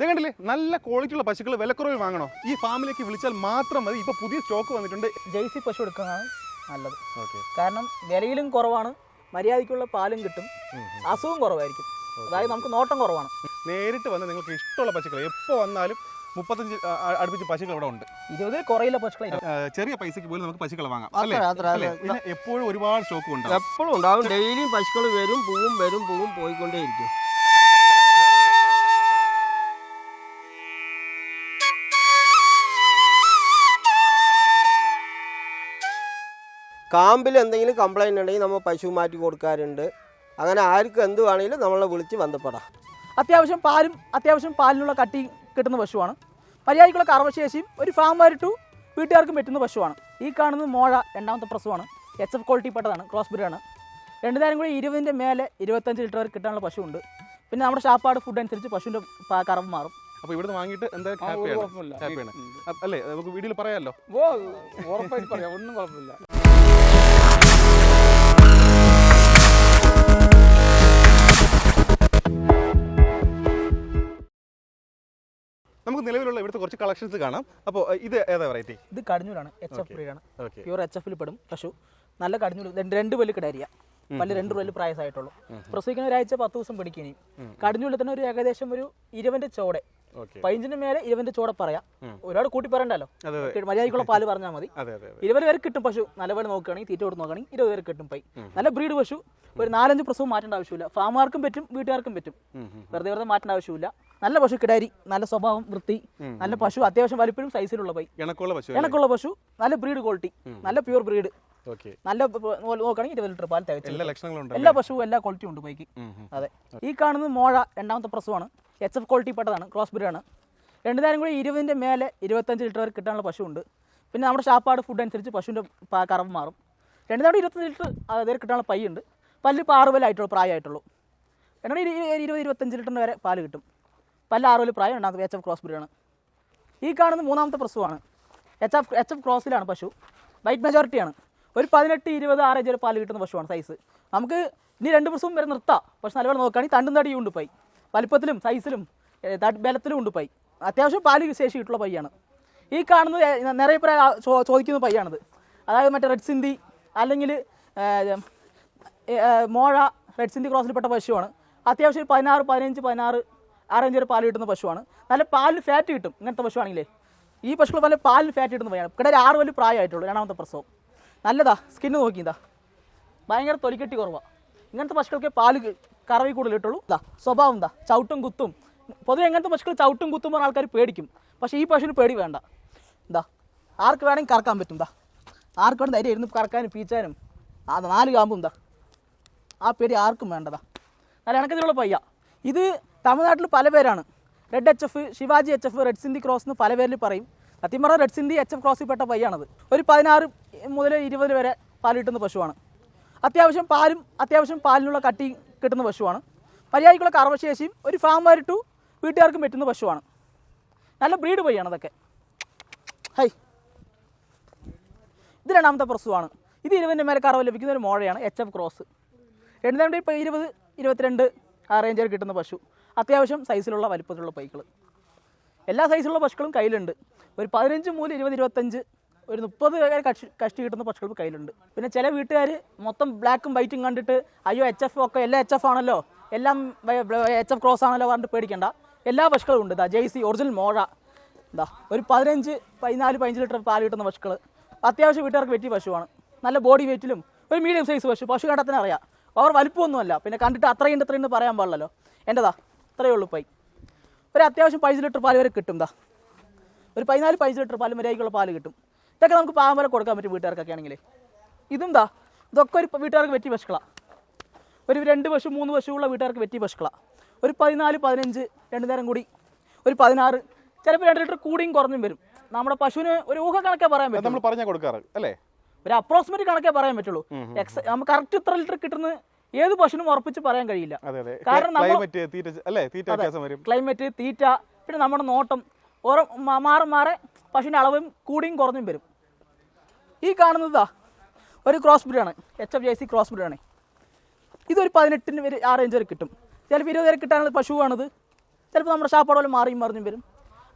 ഇത് കണ്ടില്ലേ? നല്ല ക്വാളിറ്റി ഉള്ള പശുക്കൾ വിലക്കുറവിൽ വാങ്ങണോ? ഈ ഫാമിലേക്ക് വിളിച്ചാൽ മാത്രം മതി. ഇപ്പൊ പുതിയ സ്റ്റോക്ക് വന്നിട്ടുണ്ട്. ജേഴ്സി പശു എടുക്കുന്നതാണ് നല്ലത്. ഓക്കെ. കാരണം വിലയിലും കുറവാണ് മര്യാദയ്ക്കുള്ള പാലും കിട്ടും. അസുഖം കുറവായിരിക്കും. അതായത് നമുക്ക് നോട്ടം കുറവാണ്. നേരിട്ട് വന്ന് നിങ്ങൾക്ക് ഇഷ്ടമുള്ള പശുക്കൾ എപ്പോൾ വന്നാലും മുപ്പത്തഞ്ച് അടുപ്പിച്ച് പശുക്കൾ ഇവിടെ ഉണ്ട്. ഇരുപതിൽ കുറയില്ല പശുക്കളെ ചെറിയ പൈസക്ക് പോലും നമുക്ക് പശുക്കൾ വാങ്ങാം. അല്ലേ. പിന്നെ എപ്പോഴും ഒരുപാട് സ്റ്റോക്ക് ഉണ്ട് എപ്പോഴും ഉണ്ടാവും. ഡെയിലി പശുക്കൾ വരും പൂവും വരും പൂവും പോയിക്കൊണ്ടേയിരിക്കും. കാമ്പിൽ എന്തെങ്കിലും കംപ്ലൈന്റ് ഉണ്ടെങ്കിൽ നമ്മൾ പശു മാറ്റി കൊടുക്കാറുണ്ട്. അങ്ങനെ ആർക്കും എന്ത് വേണമെങ്കിലും നമ്മളെ വിളിച്ച് ബന്ധപ്പെടാം. അത്യാവശ്യം പാലും അത്യാവശ്യം പാലിനുള്ള കട്ടി കിട്ടുന്ന പശുവാണ്. മര്യാദയ്ക്കുള്ള കറവശേഷിയും ഒരു ഫാം ടു വീട്ടുകാർക്കും പറ്റുന്ന പശുവാണ്. ഈ കാണുന്നത് മോഴ രണ്ടാമത്തെ പ്രസവമാണ്. എച്ച് എഫ് ക്വാളിറ്റി പെട്ടതാണ് ക്രോസ് ബ്രീഡാണ് രണ്ടു നേരം കൂടി ഇരുപതിന്റെ മേലെ ഇരുപത്തഞ്ച് ലിറ്റർ വരെ കിട്ടാനുള്ള പശുവുണ്ട്. പിന്നെ നമ്മുടെ ഷാപ്പാട് ഫുഡ് അനുസരിച്ച് പശുവിന്റെ കറവ് മാറും. അപ്പൊ ഇവിടുന്ന് വാങ്ങിയിട്ട് എന്തായാലും ഹാപ്പിയാണ്? അല്ലേ? നമുക്ക് വീഡിയോയിൽ പറയാമല്ലോ ഓ ഉറപ്പായിട്ട് പറയാം. ഒന്നും കുഴപ്പമില്ല. നമുക്ക് നിലവിലുള്ള ഇവിടുത്തെ കുറച്ച് കളക്ഷൻസ് കാണാം. അപ്പോൾ ഇത് ഏതാ വെറൈറ്റി ഇത് കടിഞ്ഞൂലാണ് എച്ച് എഫ് ആണ്. പ്യൂർ എച്ച് എഫിൽ പെടും. പശു നല്ല കടഞ്ഞൂർ രണ്ട് രണ്ട് പല്ല് കിടാരിയ. പല്ല് രണ്ട് പല്ല് പ്രായസായിട്ടുള്ളൂ. പ്രസവിക്കുന്ന ഒരാഴ്ച പത്ത് ദിവസം പിടിക്കും ഇനി കടിഞ്ഞൂലിൽ തന്നെ ഒരു ഏകദേശം ഒരു ഇരുപന്റെ ചോടെ. പതിനഞ്ചിന് മേലെ ഇരുപന്റെ ചോടെ പറയാം. ഒരുപാട് കൂട്ടി പറയണ്ടല്ലോ? മര്യാദയ്ക്കുള്ള പാൽ പറഞ്ഞാൽ മതി. ഇരുപത് പേര് കിട്ടും പശു. നല്ലപോലെ നോക്കുകയാണെങ്കിൽ തീറ്റ കൊടുത്ത് നോക്കുകയാണെങ്കിൽ ഇരുപത് പേര് കിട്ടും പൈ. നല്ല ബ്രീഡ് പശു. ഒരു നാലഞ്ച് പ്രസവം മാറ്റേണ്ട ആവശ്യമില്ല. ഫാമുകാർക്കും പറ്റും വീട്ടുകാർക്കും പറ്റും. വെറുതെ വെറുതെ മാറ്റേണ്ട ആവശ്യമില്ല. നല്ല പശു കിടാരി നല്ല സ്വഭാവം വൃത്തി നല്ല പശു. അത്യാവശ്യം വലിപ്പഴും സൈസിലുള്ള പൈ. എണക്കുള്ള പശു ഇണക്കുള്ള പശു നല്ല ബ്രീഡ് ക്വാളിറ്റി നല്ല പ്യൂർ ബ്രീഡ്. നല്ല നോക്കുകയാണെങ്കിൽ ഇരുപത് ലിറ്റർ പാൽ തികച്ചു എല്ലാ പശുവും എല്ലാ ക്വാളിറ്റിയും ഉണ്ട് ബൈക്ക്. അതെ. ഈ കാണുന്നത് മോഴ രണ്ടാമത്തെ പ്രസവമാണ്. എച്ച് എഫ് ക്വാളിറ്റി പെട്ടതാണ്. ക്രോസ് ബ്രീഡാണ് രണ്ട് നേരം കൂടി ഇരുപതിന്റെ മേലെ ഇരുപത്തഞ്ച് ലിറ്റർ വരെ കിട്ടാനുള്ള പശുവുണ്ട്. പിന്നെ നമ്മുടെ ഷാപ്പാട് ഫുഡ് അനുസരിച്ച് പശുവിന്റെ കറവ് മാറും. രണ്ട് നേരം ഇരുപത്തഞ്ച് ലിറ്റർ അതേ കിട്ടാനുള്ള പയ്യുണ്ട് പല്ല് ഇപ്പോൾ ആറ് ആയിട്ടുള്ളൂ പ്രായമായിട്ടുള്ളൂ. രണ്ടാണ് ഇരുപത് ഇരുപത്തഞ്ച് ലിറ്ററിന് വരെ പാൽ കിട്ടും. പല്ല് ആറ് വലിയ പ്രായം രണ്ടാമത്തെ എച്ച് എഫ് ക്രോസ് ബ്രീഡാണ് ഈ കാണുന്നത് മൂന്നാമത്തെ പ്രസവമാണ്. എച്ച് എഫ് എച്ച് എഫ് ക്രോസിലാണ് പശു. വൈറ്റ് മെജോറിറ്റിയാണ് ഒരു പതിനെട്ട് ഇരുപത് ആറ് വരെ പാൽ കിട്ടുന്ന പശുവാണ് സൈസ് നമുക്ക് ഇനി രണ്ട് ദിവസവും വരെ നിർത്താം. പക്ഷെ നല്ലപോലെ നോക്കുകയാണെങ്കിൽ തണ്ടും തടിയും ഉണ്ട് പൈ വലിപ്പത്തിലും സൈസിലും ബലത്തിലും ഉണ്ട് പൈ അത്യാവശ്യം പാൽ ശേഷി കിട്ടുള്ള പയ്യാണ്. ഈ കാണുന്നത് നിറയെ പേര് ചോദിക്കുന്ന പയ്യാണിത്. അതായത് മറ്റേ റെഡ് സിന്ധി അല്ലെങ്കിൽ മോഴ റെഡ് സിന്തി ക്രോസിൽപ്പെട്ട പശുവാണ്. അത്യാവശ്യം പതിനാറ് പതിനഞ്ച് പതിനാറ് ആറഞ്ച് വരെ പാൽ കിട്ടുന്ന പശുവാണ്. നല്ല പാലിൽ ഫാറ്റ് കിട്ടും ഇങ്ങനത്തെ പശുവാണെങ്കിലേ. ഈ പശുക്കൾ നല്ല പാലിൽ ഫാറ്റ് കിട്ടുന്ന പയ്യാണ്. ഒരു ആറ് വലിയ പ്രായമായിട്ടുള്ളൂ രണ്ടാമത്തെ പ്രസവം. നല്ലതാ സ്കിന്ന് നോക്കിയതാ ഭയങ്കര തൊലിക്കെട്ടി കുറവാണ് ഇങ്ങനത്തെ പശുക്കൾക്ക് പാൽ കറവി കൂടുതൽ ഇട്ടുള്ളൂ. സ്വഭാവം എന്താ ചവിട്ടും കുത്തും. പൊതുവെ എങ്ങനത്തെ പശുക്കൾ ചവിട്ടും കുത്തും പറഞ്ഞ ആൾക്കാർ പേടിക്കും. പക്ഷേ ഈ പശുവിന് പേടി വേണ്ട. എന്താ ആർക്ക് വേണമെങ്കിൽ കറക്കാൻ പറ്റും എന്താ ആർക്ക് വേണം ധൈര്യം ഇരുന്ന് കറക്കാനും പീച്ചാനും. ആ നാല് കാമ്പും എന്താ ആ പേടി ആർക്കും വേണ്ടതാ. നല്ല ഇണക്കത്തിലുള്ള പയ്യ. ഇത് തമിഴ്നാട്ടിൽ പല പേരാണ്. Red H F Shivaji H F red Sindhi cross എന്ന് പല പേരിൽ പറയും. സത്യം പറഞ്ഞാൽ സിന്ധി എച്ച് എഫ് ക്രോസിൽ പെട്ട പയ്യാണത്. ഒരു പതിനാറ് മുതൽ ഇരുപത് വരെ പാൽ കിട്ടുന്ന പശുവാണ്. അത്യാവശ്യം പാലും അത്യാവശ്യം പാലിനുള്ള കട്ടി കിട്ടുന്ന പശുവാണ്. മര്യാദയ്ക്കുള്ള കറവശേഷിയും ഒരു ഫാം വരിട്ടു വീട്ടുകാർക്കും പറ്റുന്ന പശുവാണ്. നല്ല ബ്രീഡ് പയ്യാണ് അതൊക്കെ. ഹൈ. ഇത് രണ്ടാമത്തെ പ്രസവമാണ് ഇത് ഇരുപതിന്റെ മേലെ കറവ് ലഭിക്കുന്ന ഒരു മോഴയാണ് എച്ച് എഫ് ക്രോസ് രണ്ടാമത്തെ ഇപ്പോൾ ഇരുപത് ഇരുപത്തിരണ്ട് ആ റേഞ്ചിൽ കിട്ടുന്ന പശു. അത്യാവശ്യം സൈസിലുള്ള വലിപ്പത്തിലുള്ള പൈക്കൾ എല്ലാ സൈസിലുള്ള പശുക്കളും കയ്യിലുണ്ട്. ഒരു പതിനഞ്ച് മൂൽ ഇരുപത് ഇരുപത്തഞ്ച് ഒരു മുപ്പത് വരെ കക്ഷി കഷ്ടി കിട്ടുന്ന പശുക്കൾ കയ്യിലുണ്ട്. പിന്നെ ചില വീട്ടുകാർ മൊത്തം ബ്ലാക്കും വൈറ്റും കണ്ടിട്ട് അയ്യോ എച്ച് എഫ് ഒക്കെ എല്ലാം എച്ച് എഫ് ആണല്ലോ എല്ലാം എച്ച് എഫ് ക്രോസ് ആണല്ലോ പറഞ്ഞിട്ട് പേടിക്കണ്ട. എല്ലാ പശുക്കളും ഉണ്ട്. ഇതാ ജെയ്സി ഒറിജിനൽ മോഴ. എന്താ ഒരു പതിനഞ്ച് പതിനാല് പതിനഞ്ച് ലിറ്റർ പാൽ കിട്ടുന്ന പശുക്കൾ അത്യാവശ്യം വീട്ടുകാർക്ക് വെറ്റി പശുവാണ്. നല്ല ബോഡി വെയിറ്റിലും ഒരു മീഡിയം സൈസ് പശു. പശു കണ്ടത്തിന് അറിയാം. അവർ വലിപ്പമൊന്നുമല്ല. പിന്നെ കണ്ടിട്ട് അത്രയും ഇത്രയും പറയാൻ പാടില്ലല്ലോ. എന്റെതാ അത്രയേ ഉള്ളൂ പൈ ഒരു അത്യാവശ്യം പതിനഞ്ച് ലിറ്റർ പാൽ വരെ കിട്ടും ദാ. ഒരു പതിനാല് പതിനഞ്ച് ലിറ്റർ പാൽ മര്യാദയ്ക്കുള്ള പാൽ കിട്ടും. ഇതൊക്കെ നമുക്ക് പാവം വരെ കൊടുക്കാൻ പറ്റും വീട്ടുകാർക്കൊക്കെ ആണെങ്കിൽ ഇതും ദാ ഇതൊക്കെ ഒരു വീട്ടുകാർക്ക് പറ്റിയ പശുക്കളാണ് ഒരു രണ്ട് പശു മൂന്ന് പശുവുള്ള വീട്ടുകാർക്ക് പറ്റിയ പശുക്കളാണ് ഒരു പതിനാല് പതിനഞ്ച് രണ്ട് നേരം കൂടി. ഒരു പതിനാറ് ചിലപ്പോൾ രണ്ട് ലിറ്റർ കൂടിയും കുറഞ്ഞും വരും. നമ്മുടെ പശുവിന് ഒരു ഊഹ കണക്കേ പറയാൻ പറ്റും നമ്മൾ പറഞ്ഞാൽ കൊടുക്കാറ് അല്ലേ? ഒരു അപ്രോക്സിമേറ്റ് കണക്കേ പറയാൻ പറ്റുള്ളൂ. എക്സ് നമുക്ക് കറക്റ്റ് ഇത്ര ലിറ്റർ കിട്ടുന്ന ഏത് പശുവിനും ഉറപ്പിച്ച് പറയാൻ കഴിയില്ല. കാരണം ക്ലൈമറ്റ് തീറ്റ പിന്നെ നമ്മുടെ നോട്ടം. ഓരോ മാറും മാറി പശുവിന്റെ അളവും കൂടിയും കുറഞ്ഞും വരും. ഈ കാണുന്നതാ ഒരു cross ബ്രീഡാണ് H F J C cross ബ്രീഡാണ് ഇതൊരു പതിനെട്ടിന് വരെ ആ റേഞ്ച് വരെ കിട്ടും. ചിലപ്പോൾ ഇരുപത് വരെ കിട്ടാനുള്ള പശുവാണിത്. ചിലപ്പോൾ നമ്മുടെ ഷാപ്പാടോലും മാറിയും മറിഞ്ഞും വരും.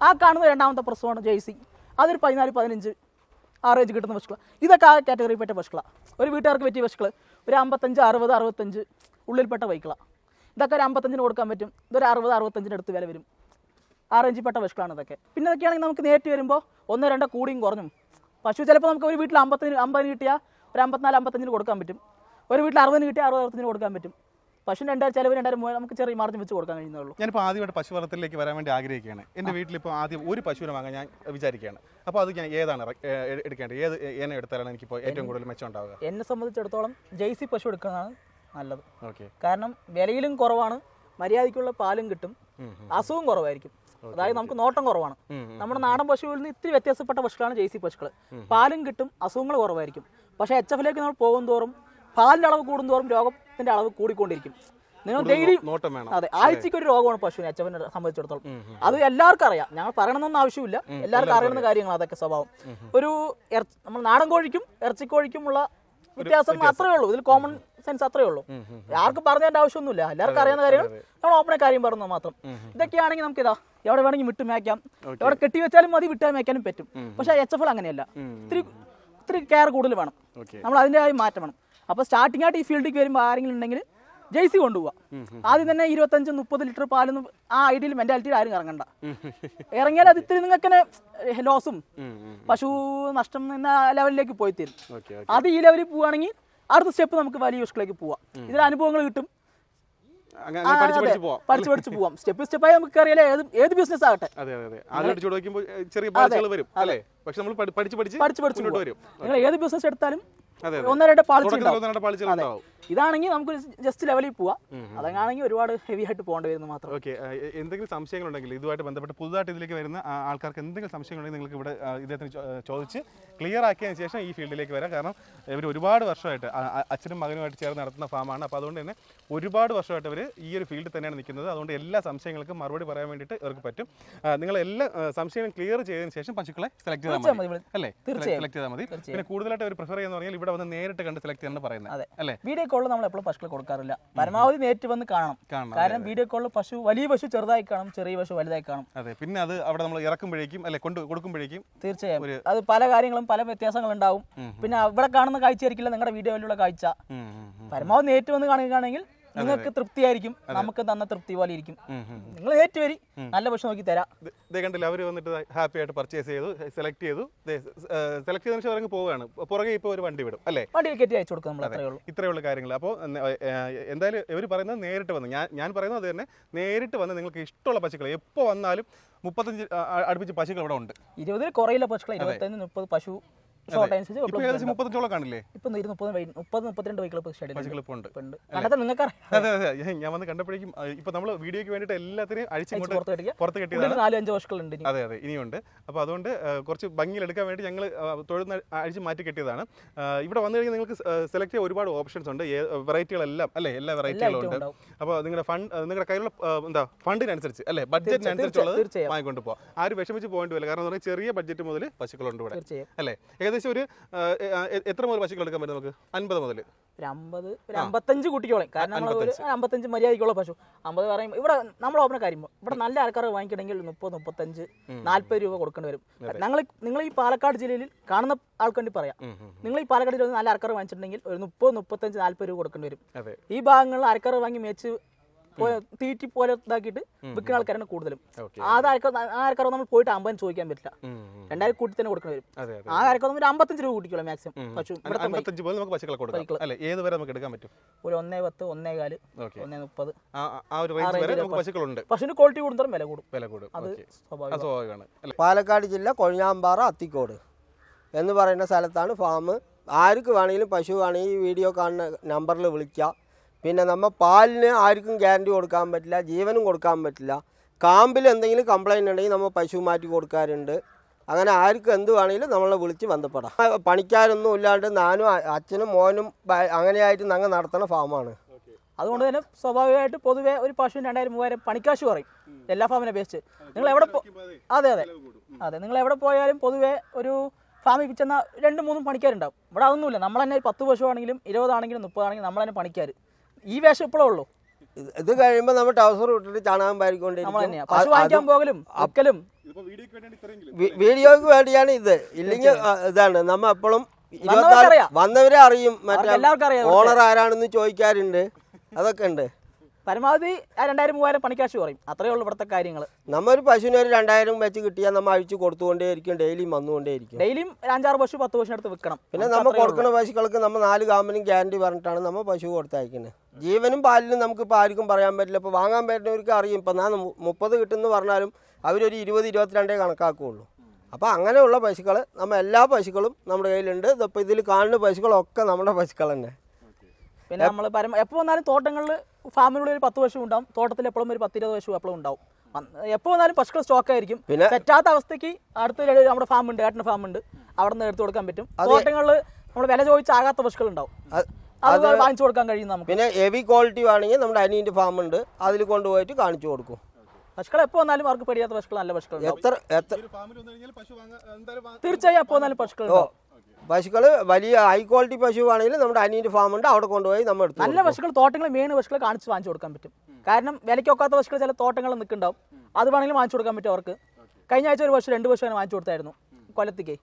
ആ കാണുന്ന രണ്ടാമത്തെ പ്രസവമാണ് ജേഴ്സി അതൊരു പതിനാല് പതിനഞ്ച് ആ റേഞ്ച് കിട്ടുന്ന പശുക്കളാണ് ഇതൊക്കെ ആ കാറ്റഗറി പെട്ട പശുക്കളാണ് ഒരു വീട്ടുകാർക്ക് പറ്റിയ പശുക്കൾ ഒരു അമ്പത്തഞ്ച് അറുപത് അറുപത്തഞ്ച് ഉള്ളിൽപ്പെട്ട ബൈക്കുകളാണ് ഇതൊക്കെ ഒരു അമ്പത്തഞ്ചിന് കൊടുക്കാൻ പറ്റും. ഇതൊരു അറുപത് അറുപത്തഞ്ചിന് അടുത്ത് വില വരും. ആ റേഞ്ചിൽപ്പെട്ട പശുക്കളാണ് ഇതൊക്കെ. പിന്നെ ഇതൊക്കെയാണെങ്കിൽ നമുക്ക് നേരിട്ട് വരുമ്പോൾ ഒന്നോ രണ്ടോ കൂടിയും കുറഞ്ഞും. പശു ചിലപ്പോൾ നമുക്ക് ഒരു വീട്ടിൽ അമ്പത്തിന് അമ്പതിന് കിട്ടിയാൽ ഒരു അമ്പത്തിനാല് അമ്പത്തഞ്ചിന് കൊടുക്കാൻ പറ്റും. ഒരു വീട്ടിൽ അറുപതിന് കിട്ടിയാൽ അറുപത് അറുപത്തഞ്ചിന് കൊടുക്കാൻ പറ്റും. പശു രണ്ടായിരം ചിലവ് രണ്ടായിരം മൂവായിരം നമുക്ക് ചെറിയ മാർജിൻ വെച്ച് കൊടുക്കാൻ കഴിയുന്നുള്ളൂ. ഞാൻ ഞാനിപ്പോൾ ആദ്യമായിട്ട് പശു വളർത്തലിലേക്ക് വരാൻ വേണ്ടി ആഗ്രഹിക്കുകയാണ്. എന്റെ വീട്ടിലിപ്പോൾ ആദ്യം ഒരു പശുവിനെ വാങ്ങാൻ ഞാൻ വിചാരിക്കുകയാണ്. അപ്പോൾ അത് ഞാൻ ഏതാണ് എടുക്കേണ്ടത്? ഏത് ഏനെ എടുത്താലാണ് എനിക്കിപ്പോൾ ഏറ്റവും കൂടുതൽ മെച്ചം ഉണ്ടാവുക? എന്നെ സംബന്ധിച്ചിടത്തോളം ജെയ്സി പശു എടുക്കുന്നതാണ് നല്ലത്. ഓക്കെ. കാരണം വിലയിലും കുറവാണ് മര്യാദയ്ക്കുള്ള പാലും കിട്ടും അസുഖം കുറവായിരിക്കും. അതായത് നമുക്ക് നോട്ടം കുറവാണ്. നമ്മുടെ നാടൻ പശുവിൽ നിന്ന് ഇത്തിരി വ്യത്യാസപ്പെട്ട പശുക്കളാണ് ജെയ്സി പശുക്കൾ പാലും കിട്ടും അസുഖങ്ങൾ കുറവായിരിക്കും. പക്ഷേ എച്ച് എഫിലേക്ക് നമ്മൾ പോകും തോറും പാലിന്റെ അളവ് കൂടുന്തോറും രോഗത്തിന്റെ അളവ് കൂടിക്കൊണ്ടിരിക്കും. നിങ്ങൾ ഡെയിലി അതെ ആഴ്ചയ്ക്ക് ഒരു രോഗമാണ് പശുവിനെ അച്ഛനെ സംബന്ധിച്ചിടത്തോളം. അത് എല്ലാവർക്കും അറിയാം. ഞങ്ങൾ പറയണമെന്നൊന്നും ആവശ്യമില്ല. എല്ലാവർക്കും അറിയുന്ന കാര്യങ്ങൾ അതൊക്കെ സ്വഭാവം. ഒരു നമ്മൾ നാടൻ കോഴിക്കും ഇറച്ചിക്കോഴിക്കുമുള്ള വ്യത്യാസം അത്രേ ഉള്ളൂ. ഇതിൽ കോമൺ സെൻസ് അത്രേ ഉള്ളൂ. ആർക്കും പറഞ്ഞതിന്റെ ആവശ്യമൊന്നുമില്ല. എല്ലാവർക്കും അറിയാവുന്ന കാര്യങ്ങൾ. നമ്മൾ ഓപ്പണെ കാര്യം പറഞ്ഞു മാത്രം. ഇതൊക്കെയാണെങ്കിൽ നമുക്ക് ഇതാ എവിടെ വേണമെങ്കിൽ വിട്ട് മേക്കാം എവിടെ കെട്ടി വെച്ചാലും മതി വിട്ടാൽ മേക്കാനും പറ്റും. പക്ഷെ എച്ച് എഫ് അങ്ങനെയല്ല. ഇത്തിരി ഇത്തിരി കെയർ കൂടുതൽ വേണം. നമ്മൾ അതിന്റെ മാറ്റം വേണം. അപ്പോൾ സ്റ്റാർട്ടിംഗ് ആയിട്ട് ഈ ഫീൽഡിലേക്ക് വരുമ്പോൾ ആരെങ്കിലും ഉണ്ടെങ്കിൽ ജേഴ്സി കൊണ്ടുപോവാം. ആദ്യം തന്നെ ഇരുപത്തഞ്ച് മുപ്പത് ലിറ്റർ പാലൊന്നും ആ ഐഡിയൽ മെന്റാലിറ്റിയിൽ ആരും ഇറങ്ങണ്ട. ഇറങ്ങിയാൽ അത് ഇത്തിരി നിങ്ങൾക്ക് ലോസും പശു നഷ്ടം എന്ന ലെവലിലേക്ക് പോയി തരും. അത് ഈ ലെവലിൽ പോവുകയാണെങ്കിൽ അടുത്ത സ്റ്റെപ്പ് നമുക്ക് വലിയ യൂസ്കളിലേക്ക് പോവാം. ഇതിൽ അനുഭവങ്ങൾ കിട്ടും. പഠിച്ചു പഠിച്ചു പോവാം. സ്റ്റെപ്പ് സ്റ്റെപ്പായി നമുക്ക് അറിയാലേ ഏത് ഏത് ബിസിനസ് ആകട്ടെ. ചെറിയ വരും അല്ലേ? പക്ഷെ നമ്മൾ പഠി- പഠിച്ച് പഠിച്ച് പഠിച്ച് പഠിച്ച് മുന്നോട്ട് വരും. നിങ്ങൾ ഏത് ബിസിനസ് എടുത്താലും ഒന്നോ രണ്ടോ പാളിച്ച ഇതാണെങ്കിൽ നമുക്ക് ജസ്റ്റ് ലെവലിൽ പോവാം. അതങ്ങാണെങ്കിൽ ഒരുപാട് ഹെവി ആയിട്ട് പോകേണ്ടി വരുന്നു മാത്രം. ഓക്കെ എന്തെങ്കിലും സംശയങ്ങളുണ്ടെങ്കിൽ ഇതുമായിട്ട് ബന്ധപ്പെട്ട് പുതുതായിട്ട് ഇതിലേക്ക് വരുന്ന ആൾക്കാർക്ക് എന്തെങ്കിലും സംശയങ്ങളുണ്ടെങ്കിൽ നിങ്ങൾക്ക് ഇവിടെ ഇദ്ദേഹത്തിന് ചോദിച്ച് ക്ലിയർ ആക്കിയതിന് ശേഷം ഈ ഫീൽഡിലേക്ക് വരാം. കാരണം ഇവർ ഒരുപാട് വർഷമായിട്ട് അച്ഛനും മകനുമായിട്ട് ചേർന്ന് നടത്തുന്ന ഫാമാണ്. അപ്പോൾ അതുകൊണ്ട് തന്നെ ഒരുപാട് വർഷമായിട്ട് അവർ ഈ ഒരു ഫീൽഡിൽ തന്നെയാണ് നിൽക്കുന്നത്. അതുകൊണ്ട് എല്ലാ സംശയങ്ങൾക്കും മറുപടി പറയാൻ വേണ്ടിയിട്ട് ഇവർക്ക് പറ്റും. നിങ്ങൾ എല്ലാ സംശയങ്ങളും ക്ലിയർ ചെയ്തതിന് ശേഷം പശുക്കളെ സെലക്ട് അല്ലേ? സെലക്ട് ചെയ്താൽ മതി. പിന്നെ കൂടുതലായിട്ട് അവർ പ്രിഫർ ചെയ്യുന്ന പറഞ്ഞാൽ ഇവിടെ വന്ന് നേരിട്ട് കണ്ട് സെലക്ട് ചെയ്യാൻ പറയുന്നത്. അല്ലേ? വീഡിയോ കോളിൽ നമ്മൾ എപ്പോഴും പശുക്കളെ കൊടുക്കാറില്ല. പരമാവധി നേരിട്ട് വന്ന് കാണണം. കാരണം വീഡിയോ കോളിൽ പശു വലിയ പശു ചെറുതായി കാണും ചെറിയ പശു വലുതായി കാണും. അതെ പിന്നെ അത് അവിടെ നമ്മൾ ഇറക്കുമ്പോഴേക്കും അല്ലെ കൊണ്ട് കൊടുക്കുമ്പോഴേക്കും തീർച്ചയായും. അത് പല കാര്യങ്ങളും പല വ്യത്യാസങ്ങളുണ്ടാവും പിന്നെ അവിടെ കാണുന്ന കാഴ്ചയായിരിക്കില്ല നിങ്ങളുടെ വീഡിയോയിലുള്ള കാഴ്ച. പരമാവധി നേരിട്ട് വന്ന് കാണുകയാണെങ്കിൽ നിങ്ങൾക്ക് തൃപ്തിയായിരിക്കും. നമുക്ക് തന്ന തൃപ്തി പോലെ ഇരിക്കും. നിങ്ങൾ ഏറ്റുവരി. നല്ല ഭക്ഷണം നോക്കി തരാം. കണ്ടില്ല അവർ വന്നിട്ട് ഹാപ്പി ആയിട്ട് പർച്ചേസ് ചെയ്തു സെലക്ട് ചെയ്തു. സെലക്ട് ചെയ്തതിന് ശേഷം പോവുകയാണ്. പുറകെ ഇപ്പോൾ ഒരു വണ്ടി വിടും അല്ലേ? വണ്ടി കയറ്റി അയച്ചു കൊടുക്കും നമ്മൾ അത്രയേ ഉള്ളൂ. ഇത്രയുള്ള കാര്യങ്ങൾ. അപ്പോൾ എന്തായാലും ഇവർ പറയുന്നത് നേരിട്ട് വന്ന് ഞാൻ ഞാൻ പറയുന്നത് അത് തന്നെ നേരിട്ട് വന്ന് നിങ്ങൾക്ക് ഇഷ്ടമുള്ള പശുക്കൾ എപ്പോൾ വന്നാലും മുപ്പത്തഞ്ച് അടുപ്പിച്ച് പശുക്കൾ ഇവിടെ ഉണ്ട്. ഇരുപതിൽ കുറയില്ല പശുക്കൾ ഇരുപത്തഞ്ച് മുപ്പത് പശു ഏകദേശം അനുസരിച്ച് മുപ്പത്തഞ്ചോളം കാണില്ലേ? ഇപ്പം മുപ്പത് മുപ്പത്തിരണ്ട് ബൈക്കുകൾ ഉണ്ട് നിങ്ങൾക്ക് ഞാൻ- വന്ന് കണ്ടപ്പോഴേക്കും നമ്മൾ അഴിച്ചിങ്ങോട്ട് പുറത്ത് കെട്ടിയതാണ്. നാലും അഞ്ച് അതെ അതെ. ഇനിയുണ്ട്. അപ്പോൾ അതുകൊണ്ട് കുറച്ച് ഭംഗിയിൽ എടുക്കാൻ വേണ്ടി ഞങ്ങൾ തൊഴുന്ന അഴിച്ച് മാറ്റി കെട്ടിയതാണ്. ഇവിടെ വന്നു കഴിഞ്ഞാൽ നിങ്ങൾക്ക് സെലക്ട് ചെയ്യാൻ ഒരുപാട് ഓപ്ഷൻസ് ഉണ്ട്. വെറൈറ്റികളെല്ലാം അല്ലേ? എല്ലാ വെറൈറ്റികളും ഉണ്ട്. അപ്പൊ അപ്പോൾ നിങ്ങളുടെ ഫണ്ട് നിങ്ങളുടെ കയ്യിലുള്ള എന്താ ഫണ്ടിനനുസരിച്ച് അല്ലേ? ബഡ്ജറ്റിനനുസരിച്ചുള്ളത്. വാങ്ങിക്കൊണ്ട് പോകാം ആരും വിഷമിച്ച് പോകേണ്ടി വരില്ല. കാരണം ചെറിയ ബഡ്ജറ്റ് മുതൽ പശുക്കളുണ്ട് ഇവിടെ. അല്ലേ? ഏകദേശം ഒരു എത്ര മുതൽ പശുക്കൾ എടുക്കാൻ പറ്റും നമുക്ക്? അൻപത് മുതൽ. ഒരു അമ്പത് ഒരു അമ്പത്തഞ്ച് കുട്ടിക്കോളെ കാരണം നമ്മൾ ഒരു അമ്പത്തഞ്ച് മര്യാദയ്ക്കുള്ള പശു. അമ്പത് പറയുമ്പോൾ ഇവിടെ നമ്മൾ ഓപ്പണ കാര്യം ഇവിടെ നല്ല ആൾക്കാർ വാങ്ങിക്കണമെങ്കിൽ മുപ്പത് മുപ്പത്തഞ്ച് നാല്പത് രൂപ കൊടുക്കേണ്ടി വരും. ഞങ്ങൾ നിങ്ങൾ ഈ പാലക്കാട് ജില്ലയിൽ കാണുന്ന ആൾക്കാണ്ടി പറയാം. നിങ്ങൾ ഈ പാലക്കാട് ജില്ലയിൽ നല്ല ആൾക്കാർ വാങ്ങിച്ചിട്ടുണ്ടെങ്കിൽ ഒരു മുപ്പത് മുപ്പത്തഞ്ച് നാല്പത് രൂപ കൊടുക്കേണ്ടി വരും. ഈ ഭാഗങ്ങളിൽ ആൾക്കാർ വാങ്ങി മേച്ച് തീറ്റി പോലെ ഇതാക്കിയിട്ട് വിൽക്കുന്ന ആൾക്കാരാണ് കൂടുതലും. ആൾക്കാർ നമ്മൾ പോയിട്ട് അമ്പതിന് ചോദിക്കാൻ പറ്റില്ല. രണ്ടായിരം കൂട്ടി തന്നെ കൊടുക്കണ വരും. അതെ അതെ ആ ആൾക്കാർ നമ്മൾ അമ്പത്തഞ്ച് രൂപ കൂട്ടിക്കോളാം മാക്സിമം പശു ഏത് വരെ നമുക്ക് എടുക്കാൻ പറ്റും? ഒരു ഒന്നേ പത്ത് ഒന്നേ കാൽ ഒന്നേ മുപ്പത്. ആ ആ- ആ ഒരു റേഞ്ച് വരെ നമുക്ക് പശുക്കളുണ്ട്. പശുവിന്റെ ക്വാളിറ്റി കൂടുന്നതും വില കൂടും. വില കൂടും. അത് അത് സ്വാഭാവികമാണ്. പാലക്കാട് ജില്ല കൊഴിഞ്ഞാമ്പാറ അത്തിക്കോട് എന്ന് പറയുന്ന സ്ഥലത്താണ് ഫാം ആർക്ക് വേണമെങ്കിലും പശു വേണമെങ്കിൽ ഈ വീഡിയോ കാണുന്ന നമ്പറിൽ വിളിക്കാം. പിന്നെ നമ്മൾ പാലിന് ആർക്കും ഗ്യാരണ്ടി കൊടുക്കാൻ പറ്റില്ല ജീവനും കൊടുക്കാൻ പറ്റില്ല. കാമ്പിൽ എന്തെങ്കിലും കംപ്ലൈന്റ് ഉണ്ടെങ്കിൽ നമ്മൾ പശു മാറ്റി കൊടുക്കാറുണ്ട്. അങ്ങനെ ആർക്കും എന്ത് വേണമെങ്കിലും നമ്മളെ വിളിച്ച് ബന്ധപ്പെടാം. പണിക്കാരൊന്നും ഇല്ലാണ്ട് നാനും അച്ഛനും മോനും അങ്ങനെയായിട്ട് ഞങ്ങൾ നടത്തുന്ന ഫാമാണ് അതുകൊണ്ട് തന്നെ സ്വാഭാവികമായിട്ട് പൊതുവെ ഒരു പശുവിന് രണ്ടായിരം മൂവായിരം പണിക്കാശ് പറയും. എല്ലാ ഫാമിനെ അപേക്ഷിച്ച്. നിങ്ങൾ എവിടെ പോ അതെ അതെ അതെ. നിങ്ങൾ എവിടെ പോയാലും പൊതുവെ ഒരു ഫാമിൽ ചെന്ന രണ്ടും മൂന്നും പണിക്കാരുണ്ടാവും. ഇവിടെ അതൊന്നുമില്ല. നമ്മൾ തന്നെ പത്ത് പശു ആണെങ്കിലും ഇരുപതാണെങ്കിലും മുപ്പതാണെങ്കിലും നമ്മൾ തന്നെ പണിക്കാർ ഈ വേഷം ഇപ്പോഴേ ഉള്ളൂ. ഇത് കഴിയുമ്പോ കഴിയുമ്പോൾ നമ്മൾ ടൗസർ വിട്ടിട്ട് ചാണകം പാരിക്കൊണ്ടിരിക്കും പോകലും വിൽക്കലും. വി- വീഡിയോക്ക് വേണ്ടിയാണ് ഇത്. ഇല്ലെങ്കിൽ ഇതാണ്. നമ്മ എപ്പോഴും ഇരുപത്തി വന്നവരെ അറിയും. മറ്റേ ഓണർ ആരാണെന്ന് ചോദിക്കാറുണ്ട്. അതൊക്കെ ഉണ്ട്. പരമാവധി രണ്ടായിരം മൂവായിരം പണിക്കാശ് കുറയും. അത്രയേ ഉള്ളൂ ഇവിടുത്തെ കാര്യങ്ങൾ നമ്മ ഒരു പശുവിന് ഒരു രണ്ടായിരം വെച്ച് കിട്ടിയാൽ നമ്മൾ അഴിച്ചു കൊടുത്തുകൊണ്ടേയിരിക്കും ഡെയിലി വന്നുകൊണ്ടേയിരിക്കും. ഡെയിലിയും അഞ്ചാറ് പശു പത്ത് പശു എടുത്ത് വിൽക്കണം. പിന്നെ നമ്മൾ കൊടുക്കുന്ന പശുക്കൾക്ക് നമ്മൾ നാല് കാമ്പനും ഗ്യാരണ്ടി പറഞ്ഞിട്ടാണ് നമ്മൾ പശു കൊടുത്തയക്കുന്നത് ജീവനും പാലിനും നമുക്കിപ്പോൾ ആർക്കും പറയാൻ പറ്റില്ല. ഇപ്പോൾ വാങ്ങാൻ പറ്റുന്നവർക്ക് അറിയും. ഇപ്പം ഞാൻ മുപ്പത് കിട്ടുമെന്ന് പറഞ്ഞാലും അവരൊരു ഇരുപത് ഇരുപത്തിരണ്ടേ കണക്കാക്കുകയുള്ളൂ അപ്പോൾ അങ്ങനെയുള്ള പശുക്കൾ നമ്മൾ എല്ലാ പശുക്കളും നമ്മുടെ കയ്യിലുണ്ട്. ഇതിപ്പോൾ ഇതിൽ കാണുന്ന പശുക്കളൊക്കെ നമ്മുടെ പശുക്കൾ തന്നെ പിന്നെ നമ്മൾ പരമ എപ്പോൾ വന്നാലും തോട്ടങ്ങളിൽ ഫാമിനുള്ളിൽ ഒരു പത്ത് പശു ഉണ്ടാവും. തോട്ടത്തിൽ എപ്പോഴും ഒരു പത്തിരുപത് പശു എപ്പോഴും ഉണ്ടാവും. എപ്പോൾ വന്നാലും പശുക്കൾ സ്റ്റോക്ക് ആയിരിക്കും. പിന്നെ- പറ്റാത്ത അവസ്ഥയ്ക്ക് അടുത്ത നമ്മുടെ ഫാം ഉണ്ട് ഏട്ടന്റെ ഫാം ഉണ്ട്. അവിടെ നിന്ന് എടുത്തു കൊടുക്കാൻ പറ്റും. തോട്ടങ്ങളിൽ നമ്മൾ വില ചോദിച്ചാകാത്ത പശുക്കൾ ഉണ്ടാവും. അത് വാങ്ങിച്ചു കൊടുക്കാൻ കഴിയും നമുക്ക്. പിന്നെ ഹെവി ക്വാളിറ്റി വേണമെങ്കിൽ നമ്മുടെ അനിയന്റെ ഫാം ഉണ്ട്. അതിൽ കൊണ്ടുപോയിട്ട് കാണിച്ചു കൊടുക്കും. പശുക്കൾ എപ്പോൾ വന്നാലും അവർക്ക് പേടിയാത്ത പശുക്കൾ നല്ല പശുക്കൾ ഉണ്ടാവും. എത്ര എത്ര തീർച്ചയായും എപ്പോൾ വന്നാലും പശുക്കൾ ഉണ്ടാവും. പശുക്കൾ വലിയ ഹൈ ക്വാളിറ്റി പശു ആണെങ്കിലും നമ്മുടെ അനിയന്റെ ഫാം ഉണ്ട്. അവിടെ കൊണ്ടുപോയി നമ്മൾ എടുത്തു നല്ല പശുക്കൾ തോട്ടങ്ങൾ മെയിൻ പശുക്കൾ കാണിച്ച് വാങ്ങിച്ചു കൊടുക്കാൻ പറ്റും. കാരണം വിലയ്ക്കൊക്കാത്ത പശുക്കൾ ചില തോട്ടങ്ങൾ നിൽക്കുന്നുണ്ടാവും അത് വേണമെങ്കിൽ വാങ്ങിച്ചു കൊടുക്കാൻ പറ്റും അവർക്ക്. കഴിഞ്ഞ ആഴ്ച ഒരു പശു രണ്ട് പശു അങ്ങനെ വാങ്ങിച്ചു കൊടുത്തായിരുന്നു കൊല്ലത്തേക്ക്.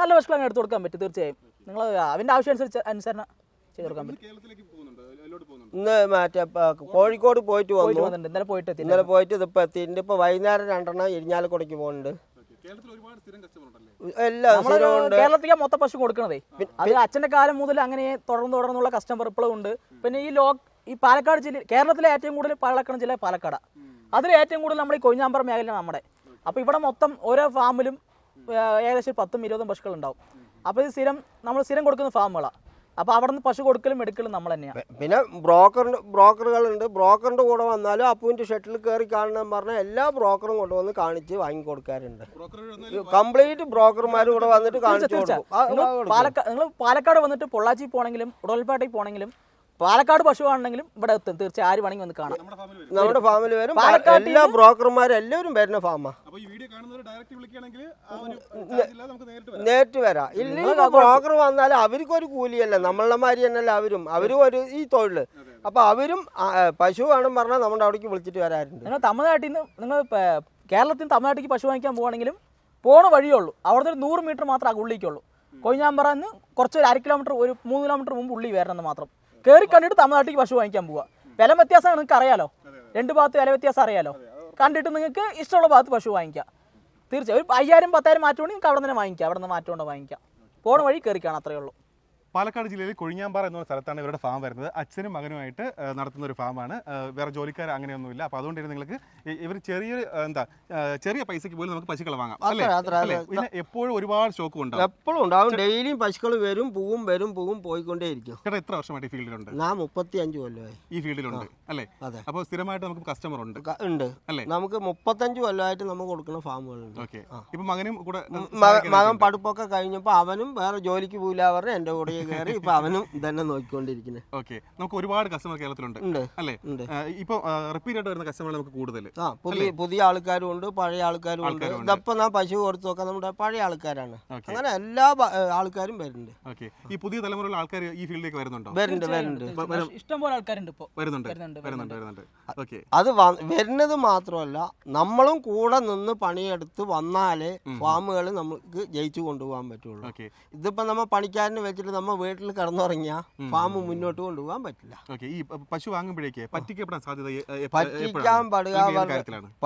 നല്ല പശുക്കൾ അങ്ങനെ എടുത്തു കൊടുക്കാൻ പറ്റും തീർച്ചയായും. നിങ്ങൾ അവന്റെ ആവശ്യം അനുസരിച്ച് അനുസരണ ചെയ്ത് കൊടുക്കാൻ പറ്റും. ഇന്ന് മറ്റേ കോഴിക്കോട് പോയിട്ട് വന്നു. വന്നിട്ടുണ്ട്. ഇന്നലെ പോയിട്ട് ഇന്നലെ പോയിട്ട് ഇതിപ്പോൾ എത്തിയിട്ടുണ്ട്. ഇപ്പോൾ വൈകുന്നേരം രണ്ടെണ്ണം ഇരിഞ്ഞാലക്കുടയ്ക്ക് പോകുന്നുണ്ട്. എല്ലാ നമ്മൾ കേരളത്തിലേക്ക് മൊത്തം പശു കൊടുക്കണതേ. അത് അച്ഛന്റെ കാലം മുതൽ അങ്ങനെ തുടർന്ന് തുടർന്നുള്ള കസ്റ്റമർ ഇപ്പോഴും ഉണ്ട്. പിന്നെ ഈ ലോ ഈ പാലക്കാട് ജില്ല കേരളത്തിലെ ഏറ്റവും കൂടുതൽ പാലക്കാട് ജില്ല പാലക്കാട്. അതിൽ ഏറ്റവും കൂടുതൽ നമ്മുടെ ഈ കൊഴിഞ്ഞാമ്പറ മേഖല നമ്മുടെ. അപ്പോൾ ഇവിടെ മൊത്തം ഓരോ ഫാമിലും ഏകദേശം പത്തും ഇരുപതും പശുക്കൾ ഉണ്ടാവും അപ്പോൾ ഇത് സ്ഥിരം നമ്മൾ സ്ഥിരം കൊടുക്കുന്ന ഫാമുകളാണ് അപ്പോൾ അവിടെ നിന്ന് പശു കൊടുക്കലും എടുക്കലും നമ്മൾ തന്നെയാണ് പിന്നെ ബ്രോക്കറിന്റെ ബ്രോക്കറുകളുണ്ട്. ബ്രോക്കറിന്റെ കൂടെ വന്നാലും അപ്പുവിന്റെ ഷട്ടിൽ കയറി കാണണം പറഞ്ഞാൽ എല്ലാ ബ്രോക്കറും കൊണ്ടുവന്ന് കാണിച്ച് വാങ്ങി കൊടുക്കാറുണ്ട്. കംപ്ലീറ്റ് ബ്രോക്കർമാർ ഇവിടെ വന്നിട്ട് കാണിച്ചു കൊടുക്കും. പാലക്കാട് നിങ്ങൾ പാലക്കാട് വന്നിട്ട് പൊള്ളാച്ചി പോണെങ്കിലും ഉടൽപാട്ടി പോകണമെങ്കിലും പാലക്കാട് പശു ആണെങ്കിലും ഇവിടെ എത്തും. തീർച്ചയായും ആര് വേണമെങ്കിൽ വന്ന് കാണാം. നമ്മുടെ ഫാമിൽ വരും. പാലക്കാട് എല്ലാ ബ്രോക്കർമാരും എല്ലാവരും വരുന്ന ഫാമാ. അപ്പോൾ ഈ വീഡിയോ കാണുന്നവർ ഡയറക്റ്റ് വിളിക്കുകയാണെങ്കിൽ ആ ഒരു charge നമുക്ക് നേരിട്ട് വരാം. നേരിട്ട് വരാം. ഇല്ലെങ്കിൽ ബ്രോക്കർ വന്നാൽ അവർക്കൊരു കൂലിയല്ല. നമ്മളുടെ മാതിരി തന്നെയല്ല അവരും അവരും ഒരു ഈ തൊഴിൽ അപ്പൊ അവരും പശു വേണം പറഞ്ഞാൽ നമ്മുടെ അവിടേക്ക് വിളിച്ചിട്ട് വരാറുണ്ട്. നിങ്ങൾ തമിഴ്നാട്ടിൽ നിന്ന് നിങ്ങൾ കേരളത്തിൽ നിന്ന് തമിഴ്നാട്ടിലേക്ക് പശു വാങ്ങിക്കാൻ പോവാണെങ്കിലും പോണ വഴിയേ ഉള്ളൂ. അവിടുത്തെ ഒരു നൂറ് മീറ്റർ മാത്രമേ ഉള്ളിലേക്കുള്ളൂ. കൊഴിഞ്ഞാമ്പറ നിന്ന് കുറച്ച് ഒരു അര കിലോമീറ്റർ ഒരു മൂന്ന് കിലോമീറ്റർ മുമ്പ് ഉള്ളി വരണമെന്ന് മാത്രം. കയറി കണ്ടിട്ട് തമിഴ്നാട്ടിലേക്ക് പശു വാങ്ങിക്കാൻ പോവുക വില വ്യത്യാസം നിങ്ങൾക്ക് അറിയാലോ? രണ്ട് ഭാഗത്ത് വില വ്യത്യാസം അറിയാലോ? കണ്ടിട്ട് നിങ്ങൾക്ക് ഇഷ്ടമുള്ള ഭാഗത്ത് പശു വാങ്ങിക്കാം. തീർച്ചയായും. ഒരു അയ്യായിരം പത്തായിരം മാറ്റമുണ്ടെങ്കിൽ നിങ്ങൾക്ക് അവിടെ നിന്ന് വാങ്ങിക്കാം. അവിടെ നിന്ന് മാറ്റം കൊണ്ട് വാങ്ങിക്കാം. പോണ വഴി കയറി കാണാം അത്രയേ ഉള്ളൂ. പാലക്കാട് ജില്ലയിൽ കൊഴിഞ്ഞാമ്പാറ എന്ന സ്ഥലത്താണ് ഇവരുടെ ഫാം വരുന്നത്. അച്ഛനും മകനുമായിട്ട് നടത്തുന്ന ഒരു ഫാമാണ് വേറെ ജോലിക്കാർ അങ്ങനെയൊന്നുമില്ല. അപ്പോൾ അതുകൊണ്ട് തന്നെ നിങ്ങൾക്ക് ഇവർ ചെറിയ എന്താ ചെറിയ പൈസയ്ക്ക് പോലും നമുക്ക് പശുക്കളെ വാങ്ങാം. അല്ലേ. പിന്നെ എപ്പോഴും ഒരുപാട് സ്റ്റോക്ക് ഉണ്ടാവും. എപ്പോഴും ഉണ്ടാവും. ഡെയിലിയും പശുക്കൾ വരും പൂവും വരും പൂവും പോയിക്കൊണ്ടേയിരിക്കും ചേട്ടാ എത്ര വർഷമായിട്ട് ഈ ഫീൽഡിലുണ്ട്? ഞാൻ മുപ്പത്തി അഞ്ച് കൊല്ലമായി ഈ ഫീൽഡിലുണ്ട് അല്ലേ? അതെ. അപ്പോൾ സ്ഥിരമായിട്ട് നമുക്ക് കസ്റ്റമർ ഉണ്ട്. ഉണ്ട്. അല്ലേ? നമുക്ക് മുപ്പത്തഞ്ച് കൊല്ലമായിട്ട് നമുക്ക് കൊടുക്കുന്ന ഫാമുകളുണ്ട്. ഓക്കെ. ഇപ്പൊ മകനും കൂടെ മകൻ പഠിപ്പൊക്കെ കഴിഞ്ഞപ്പോൾ അവനും വേറെ ജോലിക്ക് പോയില്ല. പറഞ്ഞ് എന്റെ കൂടെ കയറി ഇപ്പൊ അവനും തന്നെ നോക്കിക്കൊണ്ടിരിക്കുന്നത് ഓക്കെ നമുക്ക് ഒരുപാട് കസ്റ്റമർ കേരളത്തിലുണ്ട്. അല്ലേ? ഇപ്പൊ റിപ്പീറ്റ് ആയിട്ട് വരുന്ന കസ്റ്റമർ നമുക്ക് കൂടുതൽ ആ പുതിയ പുതിയ ആൾക്കാരും ഉണ്ട് പഴയ ആൾക്കാരും ഉണ്ട്. നാ ഇതപ്പം ഞാൻ പശു കൊടുത്തു നോക്കാം നമ്മുടെ പഴയ ആൾക്കാരാണ്. അങ്ങനെ എല്ലാ ആൾക്കാരും വരുന്നുണ്ട്. ഓക്കെ ഈ പുതിയ തലമുറയിലുള്ള ആൾക്കാർ ഈ ഫീൽഡിലേക്ക് വരുന്നുണ്ടോ? വരുന്നുണ്ട് വരുന്നുണ്ട്. ഇഷ്ടം പോലെ ആൾക്കാരുണ്ട് ഇപ്പൊ. വരുന്നുണ്ട് വരുന്നുണ്ട്, വരുന്നുണ്ട് വരുന്നുണ്ട്. ഓക്കെ അത് വരുന്നത് മാത്രമല്ല നമ്മളും കൂടെ നിന്ന് പണിയെടുത്ത് വന്നാലേ ഫാമുകൾ നമുക്ക് ജയിച്ചു കൊണ്ടുപോകാൻ പറ്റുള്ളൂ. ഇതിപ്പോ നമ്മൾ പണിക്കാരനെ വെച്ചിട്ട് നമ്മ വീട്ടിൽ കടന്നുറങ്ങിയാ ഫാം മുന്നോട്ട് കൊണ്ടുപോകാൻ പറ്റില്ല. ഓക്കെ ഈ പശു വാങ്ങുമ്പോഴേക്ക് പറ്റിക്കപ്പെടാൻ സാധ്യത പറ്റിക്കാൻ പാടുക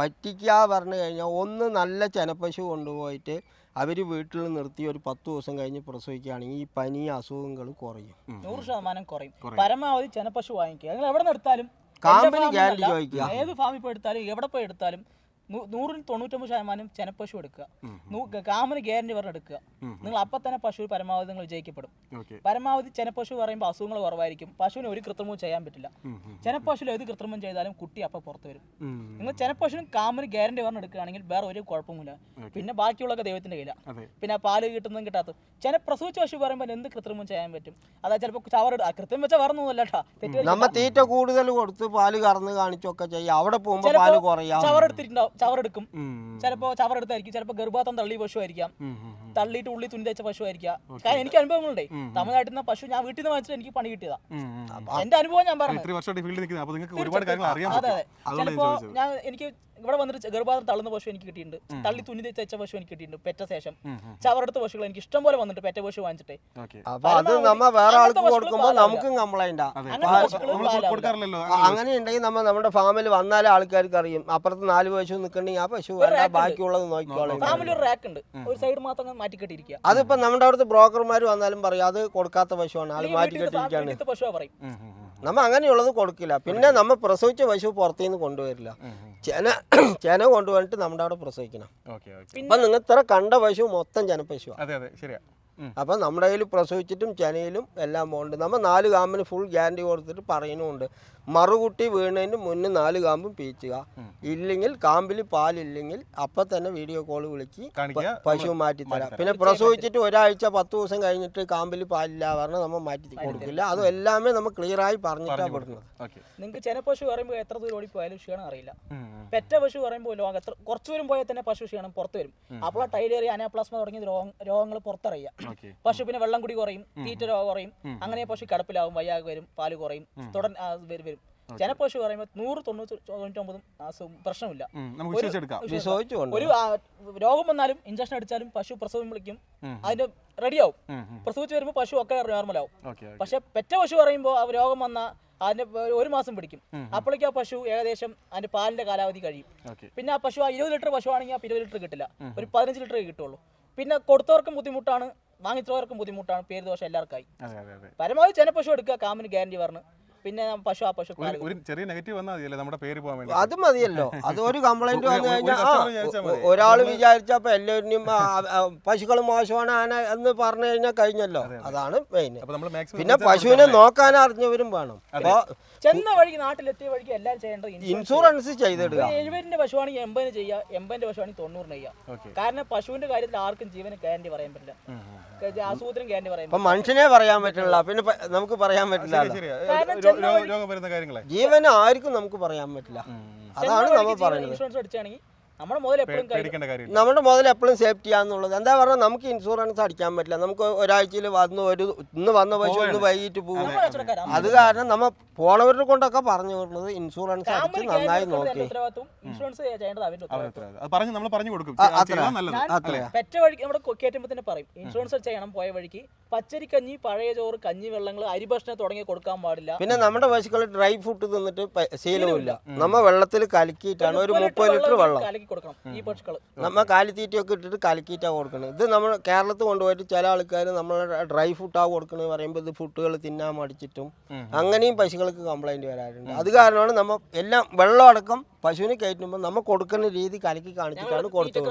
പറ്റിക്കുക പറഞ്ഞു കഴിഞ്ഞാൽ ഒന്ന് നല്ല ചെനപ്പശു കൊണ്ടുപോയിട്ട് അവർ വീട്ടിൽ നിർത്തി ഒരു പത്ത് ദിവസം കഴിഞ്ഞ് പ്രസവിക്കുകയാണെങ്കിൽ ഈ പനി അസുഖങ്ങൾ കുറയും. നൂറ് ശതമാനം കുറയും. പരമാവധി ചെനപ്പശു വാങ്ങിക്കുക. നിങ്ങൾ എവിടെ നിർത്താലും കാമ്പിന് ഗ്യാരണ്ടി ചോദിക്കുക. ഏത് ഫാമിൽ പോയി എടുത്താലും എവിടെ പോയി എടുത്താലും നൂ- നൂറിന് തൊണ്ണൂറ്റൊമ്പത് ശതമാനം ചെനപ്പശു എടുക്കുക. കാമന് ഗ്യാരണ്ടി പറഞ്ഞ് എടുക്കുക. നിങ്ങൾ അപ്പം തന്നെ പശു പരമാവധി നിങ്ങൾ വിജയിക്കപ്പെടും ഓക്കെ. പരമാവധി ചെനപ്പശു പറയുമ്പോൾ അസുഖങ്ങൾ കുറവായിരിക്കും. പശുവിന് ഒരു കൃത്രിമവും ചെയ്യാൻ പറ്റില്ല. ചെനപ്പശുവിൽ ഏത് കൃത്രിമം ചെയ്താലും കുട്ടി അപ്പം പുറത്ത് വരും. നിങ്ങൾ ചെനപ്പശുവിനും കാമന് ഗ്യാരണ്ടി പറഞ്ഞ് എടുക്കുകയാണെങ്കിൽ വേറെ ഒരു കുഴപ്പമില്ല പിന്നെ ബാക്കിയുള്ളൊക്കെ ദൈവത്തിന്റെ കയ്യിലാണ് പിന്നെ പാൽ കിട്ടുന്നതും കിട്ടാത്ത ചെന പ്രസവിച്ച പശു പറയുമ്പോൾ എന്ത് കൃത്രിമം ചെയ്യാൻ പറ്റും? അതായത് ചിലപ്പോൾ ചവർ കൃത്രിമം വെച്ചാൽ വറന്നൊന്നുമല്ല കേട്ടോ. തെറ്റ് നമ്മ തീറ്റ കൂടുതൽ കൊടുത്ത് പാൽ കറന്ന് കാണിച്ചൊക്കെ ചെയ്യാം. അവിടെ പോകുമ്പോൾ പാൽ കുറയാം ചവർ എടുത്തിട്ടുണ്ടാവും. ചവറെടുക്കും. ചിലപ്പോ ചവർ ചവറെടുത്തായിരിക്കും ചിലപ്പോ ഗർഭാത്തം തള്ളി പശു ആയിരിക്കാം. തള്ളിയിട്ട് ഉള്ളി തുണി തയ്ച്ച പശു ആയിരിക്കാം കാരണം എനിക്ക് അനുഭവങ്ങളുണ്ടേ. തമിഴ്നാട്ടിൽ നിന്ന് പശു ഞാൻ വീട്ടിൽ നിന്ന് വാങ്ങിച്ചിട്ട് എനിക്ക് പണി കിട്ടിയതാ. എന്റെ അനുഭവം ഞാൻ പറഞ്ഞു അതെ ചിലപ്പോ ഞാൻ എനിക്ക് ഇവിടെ വന്നിട്ട് ഗർഭാതം തള്ളുന്ന പശു എനിക്ക് കിട്ടിയിട്ടുണ്ട്. തള്ളി തുണി തയ്ച്ച പശു എനിക്ക് കിട്ടിയിട്ടുണ്ട്. പെറ്റ ശേഷം. ചവറെടുത്ത പശുകൾ എനിക്ക് ഇഷ്ടം പോലെ വന്നിട്ട് പെറ്റ പശു വാങ്ങിച്ചിട്ടേ. അത് നമ്മ വേറെ ആൾക്ക് കൊടുക്കുമ്പോൾ നമുക്കും കംപ്ലൈന്റാ അങ്ങനെ ഉണ്ടെങ്കിൽ നമ്മൾ കൊടുക്കാറില്ലല്ലോ. അങ്ങനെ ഉണ്ടെങ്കിൽ നമ്മ നമ്മുടെ ഫാമിൽ വന്നാലേ ആൾക്കാർക്ക് അറിയും അപ്പുറത്ത് നാല് പശു നിൽക്കണമെങ്കിൽ ആ പശു വേണ്ട. ബാക്കിയുള്ളത് നോക്കിക്കോളാം. ഫാമിലി ഒരു റാക്ക് ഉണ്ട്. ഒരു സൈഡ് മാത്രം മാറ്റി കെട്ടിയിരിക്കുക അതിപ്പോ നമ്മുടെ അവിടുത്തെ ബ്രോക്കർമാർ വന്നാലും പറയും അത് കൊടുക്കാത്ത പശുവാണ് അത് മാറ്റി പശുവാ പറയും. നമ്മ അങ്ങനെയുള്ളത് കൊടുക്കില്ല. പിന്നെ നമ്മ പ്രസവിച്ച പശു പുറത്തുനിന്ന് കൊണ്ടുവരില്ല. ചെന ചെന കൊണ്ടുവന്നിട്ട് നമ്മുടെ അവിടെ പ്രസവിക്കണം. അപ്പൊ ഓക്കെ. ഇപ്പൊ നിങ്ങൾ ഇത്ര കണ്ട പശു മൊത്തം ഉം. അപ്പം നമ്മുടെ കയ്യിൽ പ്രസവിച്ചിട്ടും ചെനയിലും എല്ലാം പോകുന്നുണ്ട് നമ്മൾ നാല് കാമ്പിന് ഫുൾ ഗ്യാരണ്ടി കൊടുത്തിട്ട് പറയുന്നുമുണ്ട് മറുകുട്ടി വീണതിന് മുന്നേ നാല് കാമ്പും പീച്ചുക. ഇല്ലെങ്കിൽ കാമ്പിൽ പാലില്ലെങ്കിൽ അപ്പം തന്നെ വീഡിയോ കോൾ വിളിച്ച് പശു മാറ്റി തരാം പിന്നെ പ്രസവിച്ചിട്ട് ഒരാഴ്ച പത്ത് ദിവസം കഴിഞ്ഞിട്ട് കാമ്പിൽ പാലില്ല പറഞ്ഞാൽ നമ്മൾ മാറ്റി കൊടുക്കില്ല. അതും എല്ലാമേ നമ്മൾ ക്ലിയറായി പറഞ്ഞിട്ടാണ് കൊടുക്കുന്നത് നിങ്ങൾക്ക് ചില പശു പറയുമ്പോൾ എത്ര ദൂരം ഓടി പോയാലും ക്ഷീണം അറിയില്ല. പെറ്റ പശു പറയുമ്പോൾ ലോകം എത്ര കുറച്ച് ദൂരം പോയാൽ തന്നെ പശു ക്ഷീണം പുറത്ത് വരും. അപ്പോൾ ടൈലേറിയ അനാപ്ലാസ്മ തുടങ്ങിയ രോഗങ്ങൾ പുറത്തറിയാം പശു പിന്നെ വെള്ളം കുടി കുറയും തീറ്റ രോഗം കുറയും. അങ്ങനെ പശു കിടപ്പിലാവും വയ്യാകെ വരും പാൽ കുറയും തുടർ വരും. ജനപശു പറയുമ്പോൾ നൂറ് തൊണ്ണൂറ്റി തൊണ്ണൂറ്റൊമ്പതും പ്രശ്നമില്ല. ഒരു രോഗം വന്നാലും ഇഞ്ചക്ഷൻ അടിച്ചാലും പശു പ്രസവം വിളിക്കും. അതിന്റെ റെഡിയാവും. പ്രസവിച്ച് വരുമ്പോൾ പശു ഒക്കെ നോർമലാവും ആവും. ഓക്കെ പക്ഷെ പെറ്റ പശു പറയുമ്പോൾ ആ രോഗം വന്ന അതിന്റെ ഒരു- മാസം പിടിക്കും. അപ്പോഴേക്കും ആ പശു ഏകദേശം അതിന്റെ പാലിന്റെ കാലാവധി കഴിയും. പിന്നെ ആ പശു ആ ഇരുപത് ലിറ്റർ പശു ആണെങ്കിൽ ആ ഇരുപത് ലിറ്റർ കിട്ടില്ല. ഒരു പതിനഞ്ച് ലിറ്റർ കിട്ടുള്ളൂ. പിന്നെ കൊടുത്തവർക്കും ബുദ്ധിമുട്ടാണ് വാങ്ങിച്ചവർക്കും ബുദ്ധിമുട്ടാണ് പേര് ദോഷം എല്ലാവർക്കായി. അതെ അതെ അതെ. പരമാവധി ചെന പശു എടുക്കുക കാമിന് ഗ്യാരണ്ടി പറഞ്ഞ്. പിന്നെ പശു ആ പശു ഒരു ഒരു ചെറിയ നെഗറ്റീവ് വന്നാൽ മതിയല്ലേ നമ്മുടെ പേര് പോകാൻ വേണ്ടി? അത് മതിയല്ലോ. അത് ഒരു കംപ്ലൈന്റ് വന്നു ഒരു കഴിഞ്ഞാൽ customer വിചാരിച്ചാൽ മതി. ഒരാൾ വിചാരിച്ചപ്പോ എല്ലാവരും പശുക്കൾ മോശമാണ് ആന എന്ന് പറഞ്ഞു കഴിഞ്ഞാൽ കഴിഞ്ഞല്ലോ. അതാണ് മെയിൻ അപ്പോൾ നമ്മൾ മാക്സിമം പിന്നെ പശുവിനെ നോക്കാൻ അറിഞ്ഞവരും വേണം. അപ്പൊ ചെന്ന വഴിക്ക് നാട്ടിലെത്തിയ വഴിക്ക് എല്ലാവരും ചെയ്യേണ്ടത് ഇൻഷുറൻസ് ഇൻഷുറൻസ് ചെയ്തിടുക. ഒരു എഴുപതിന്റെ പശുവാണെങ്കിൽ എൺപതിന് ചെയ്യുക എൺപതിന്റെ പശുവാണെങ്കിൽ തൊണ്ണൂറിന് ചെയ്യാം. ഓക്കെ. കാരണം പശുവിന്റെ കാര്യത്തിൽ ആർക്കും ജീവന് ഗ്യാരണ്ടി പറയാൻ പറ്റില്ല. ആസൂത്രം ഗ്യാരണ്ടി പറയാം മനുഷ്യനെ പറയാൻ പറ്റില്ല. പിന്നെ പ- നമുക്ക് പറയാൻ പറ്റില്ല ശരിയാ കാരണം രോഗം വരുന്ന കാര്യങ്ങളെ. ജീവൻ ആർക്കും നമുക്ക് പറയാൻ പറ്റില്ല. അതാണ് നമ്മൾ പറയുന്നത്. ഇൻഷുറൻസ് അടിച്ചാണെങ്കിൽ നമ്മുടെ മുതൽ എപ്പോഴും കയ്യിൽ കാര്യമില്ല. നമ്മുടെ മുതൽ എപ്പോഴും സേഫ്റ്റി ആണെന്നുള്ളത്. എന്താ പറഞ്ഞാൽ നമുക്ക് ഇൻഷുറൻസ് അടിക്കാൻ പറ്റില്ല. നമുക്ക് ഒരാഴ്ചയിൽ വന്ന് ഒരു ഇന്ന് വന്ന പശു ഒന്ന് വൈകിട്ട് പോകും അത്. കാരണം നമ്മ പോണവരുടെ കൊണ്ടൊക്കെ പറഞ്ഞു കൊടുക്കുന്നത് ഇൻഷുറൻസ് അടിച്ച് നന്നായി നോക്കി. പെറ്റ വഴിക്ക് നമ്മുടെ കയറ്റുമ്പോൾ തന്നെ പറയും. ഇൻഷുറൻസ് ചെയ്യണം പോയ വഴിക്ക്. പച്ചരിക്കഞ്ഞി പഴയ ചോറ് കഞ്ഞി വെള്ളങ്ങൾ അരിഭക്ഷണം തുടങ്ങി കൊടുക്കാൻ പാടില്ല. പിന്നെ നമ്മുടെ പശുക്കൾ ഡ്രൈ ഫുഡ് തിന്നിട്ട് ശീലവും ഇല്ല നമ്മ വെള്ളത്തിൽ കലക്കിയിട്ടാണ് ഒരു മുപ്പത് ലിറ്റർ വെള്ളം. കലക്കി കൊടുക്കണം ഈ പശുക്കൾ നമ്മ കാലിത്തീറ്റയൊക്കെ ഇട്ടിട്ട് കാലിത്തീറ്റ കൊടുക്കണം ഇത് നമ്മൾ കേരളത്തിൽ കൊണ്ടുപോയിട്ട് ചില ആൾക്കാർ നമ്മളെ ഡ്രൈ ഫുഡാണ് കൊടുക്കണത് പറയുമ്പോൾ ഇത് ഫുഡുകൾ തിന്നാൻ മടിച്ചിട്ടും അങ്ങനെയും പശുക്കൾക്ക് കംപ്ലൈന്റ് വരാറുണ്ട്. അത് കാരണമാണ് നമ്മൾ എല്ലാം വെള്ളം അടക്കം പശുവിനെ കയറ്റുമ്പോൾ നമ്മൾ കൊടുക്കുന്ന രീതി കലക്കി കാണിച്ചിട്ടാണ് കൊടുത്തത്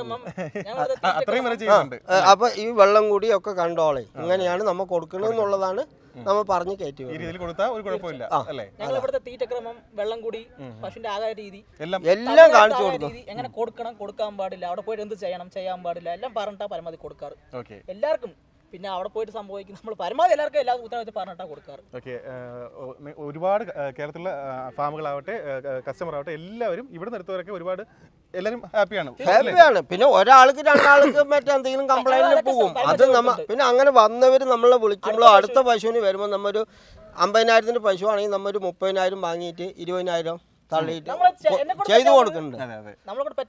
അപ്പൊ ഈ വെള്ളം കൂടി ഒക്കെ കണ്ടോളെ. ഇങ്ങനെയാണ് നമ്മൾ എന്നുള്ളതാണ് നമ്മൾ പറഞ്ഞു കയറ്റി ഈ രീതിയിൽ കൊടുത്താൽ ഒരു കുഴപ്പമില്ല അല്ലേ? ഞങ്ങൾ ഇവിടുത്തെ തീറ്റക്രമം വെള്ളം കൂടി പശുവിന്റെ രീതി എല്ലാം എല്ലാം കാണിച്ചു കൊടുക്കും. എങ്ങനെ കൊടുക്കണം കൊടുക്കാൻ പാടില്ല അവിടെ പോയിട്ട് എന്ത് ചെയ്യണം ചെയ്യാൻ പാടില്ല എല്ലാം പറഞ്ഞിട്ടാ പരമാവധി കൊടുക്കാറ്. ഓക്കെ. എല്ലാവർക്കും പിന്നെ അവിടെ പോയിട്ട് സംഭവിക്കും നമ്മൾ പരമാവധി എല്ലാവർക്കും എല്ലാ ഉത്തരവാദിത്തം പറഞ്ഞിട്ടാണ് കൊടുക്കാറ്. ഓക്കെ ഒരുപാട് കേരളത്തിലുള്ള ഫാമുകളാവട്ടെ കസ്റ്റമർ ആവട്ടെ എല്ലാവരും ഇവിടെ നിർത്തവരൊക്കെ ഒരുപാട് എല്ലാവരും ഹാപ്പിയാണ്. ഹാപ്പിയാണ്. പിന്നെ ഒരാൾക്ക് രണ്ടാൾക്ക് മറ്റെന്തെങ്കിലും കംപ്ലൈന്റ് പോകും അത് നമ്മ പിന്നെ അങ്ങനെ വന്നവർ നമ്മളെ വിളിക്കുമ്പോൾ അടുത്ത പശുവിന് വരുമ്പോൾ നമ്മൊരു അമ്പതിനായിരത്തിന്റെ പശു ആണെങ്കിൽ നമ്മ ഒരു മുപ്പതിനായിരം വാങ്ങിയിട്ട് ഇരുപതിനായിരം തള്ളിയിട്ട് ചെയ്തു കൊടുക്കുന്നുണ്ട്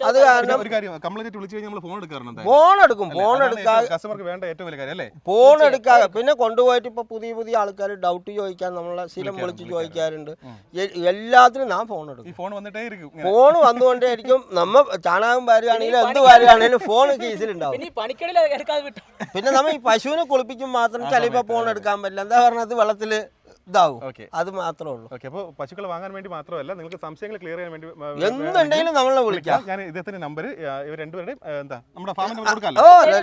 അതെ കാരണം ഫോൺ എടുക്കാറുണ്ട് ഫോൺ എടുക്കും ഫോൺ എടുക്കാ കസ്റ്റമർക്ക് വേണ്ട ഏറ്റവും വലിയ കാര്യം അല്ലേ? ഫോൺ എടുക്കാതെ പിന്നെ കൊണ്ടുപോയിട്ട് ഇപ്പൊ പുതിയ പുതിയ ആൾക്കാർ ഡൗട്ട് ചോദിക്കാൻ നമ്മളെ സ്ഥിരം വിളിച്ച് ചോദിക്കാറുണ്ട്. എല്ലാത്തിനും ഞാൻ ഫോൺ എടുക്കും. ഫോൺ വന്നിട്ടേ ഇരിക്കും. ഫോൺ വന്നുകൊണ്ടേയിരിക്കും. നമ്മ ചാണകം വാരുകയാണെങ്കിലും എന്ത് വാരുകയാണെങ്കിലും ഫോൺ കേസിലുണ്ടാവും. പിന്നെ നമ്മ ഈ പശുവിനെ കുളിപ്പിക്കും മാത്രം ചിലപ്പോ ഫോൺ എടുക്കാൻ പറ്റില്ല. എന്താ പറഞ്ഞത് വെള്ളത്തിൽ? ഇതാവും. ഓക്കെ അത് മാത്രമേ ഉള്ളൂ. ഓക്കെ അപ്പോൾ പശുക്കളെ വാങ്ങാൻ വേണ്ടി മാത്രമല്ല നിങ്ങൾക്ക് സംശയങ്ങൾ ക്ലിയർ ചെയ്യാൻ വേണ്ടി എന്തുണ്ടെങ്കിലും നമ്മളെ വിളിക്കാം. ഞാൻ ഇദ്ദേഹത്തിന്റെ നമ്പർ ഇവർ രണ്ടുപേരുടെയും എന്താ നമ്മുടെ ഫാമിൽ നമ്പർ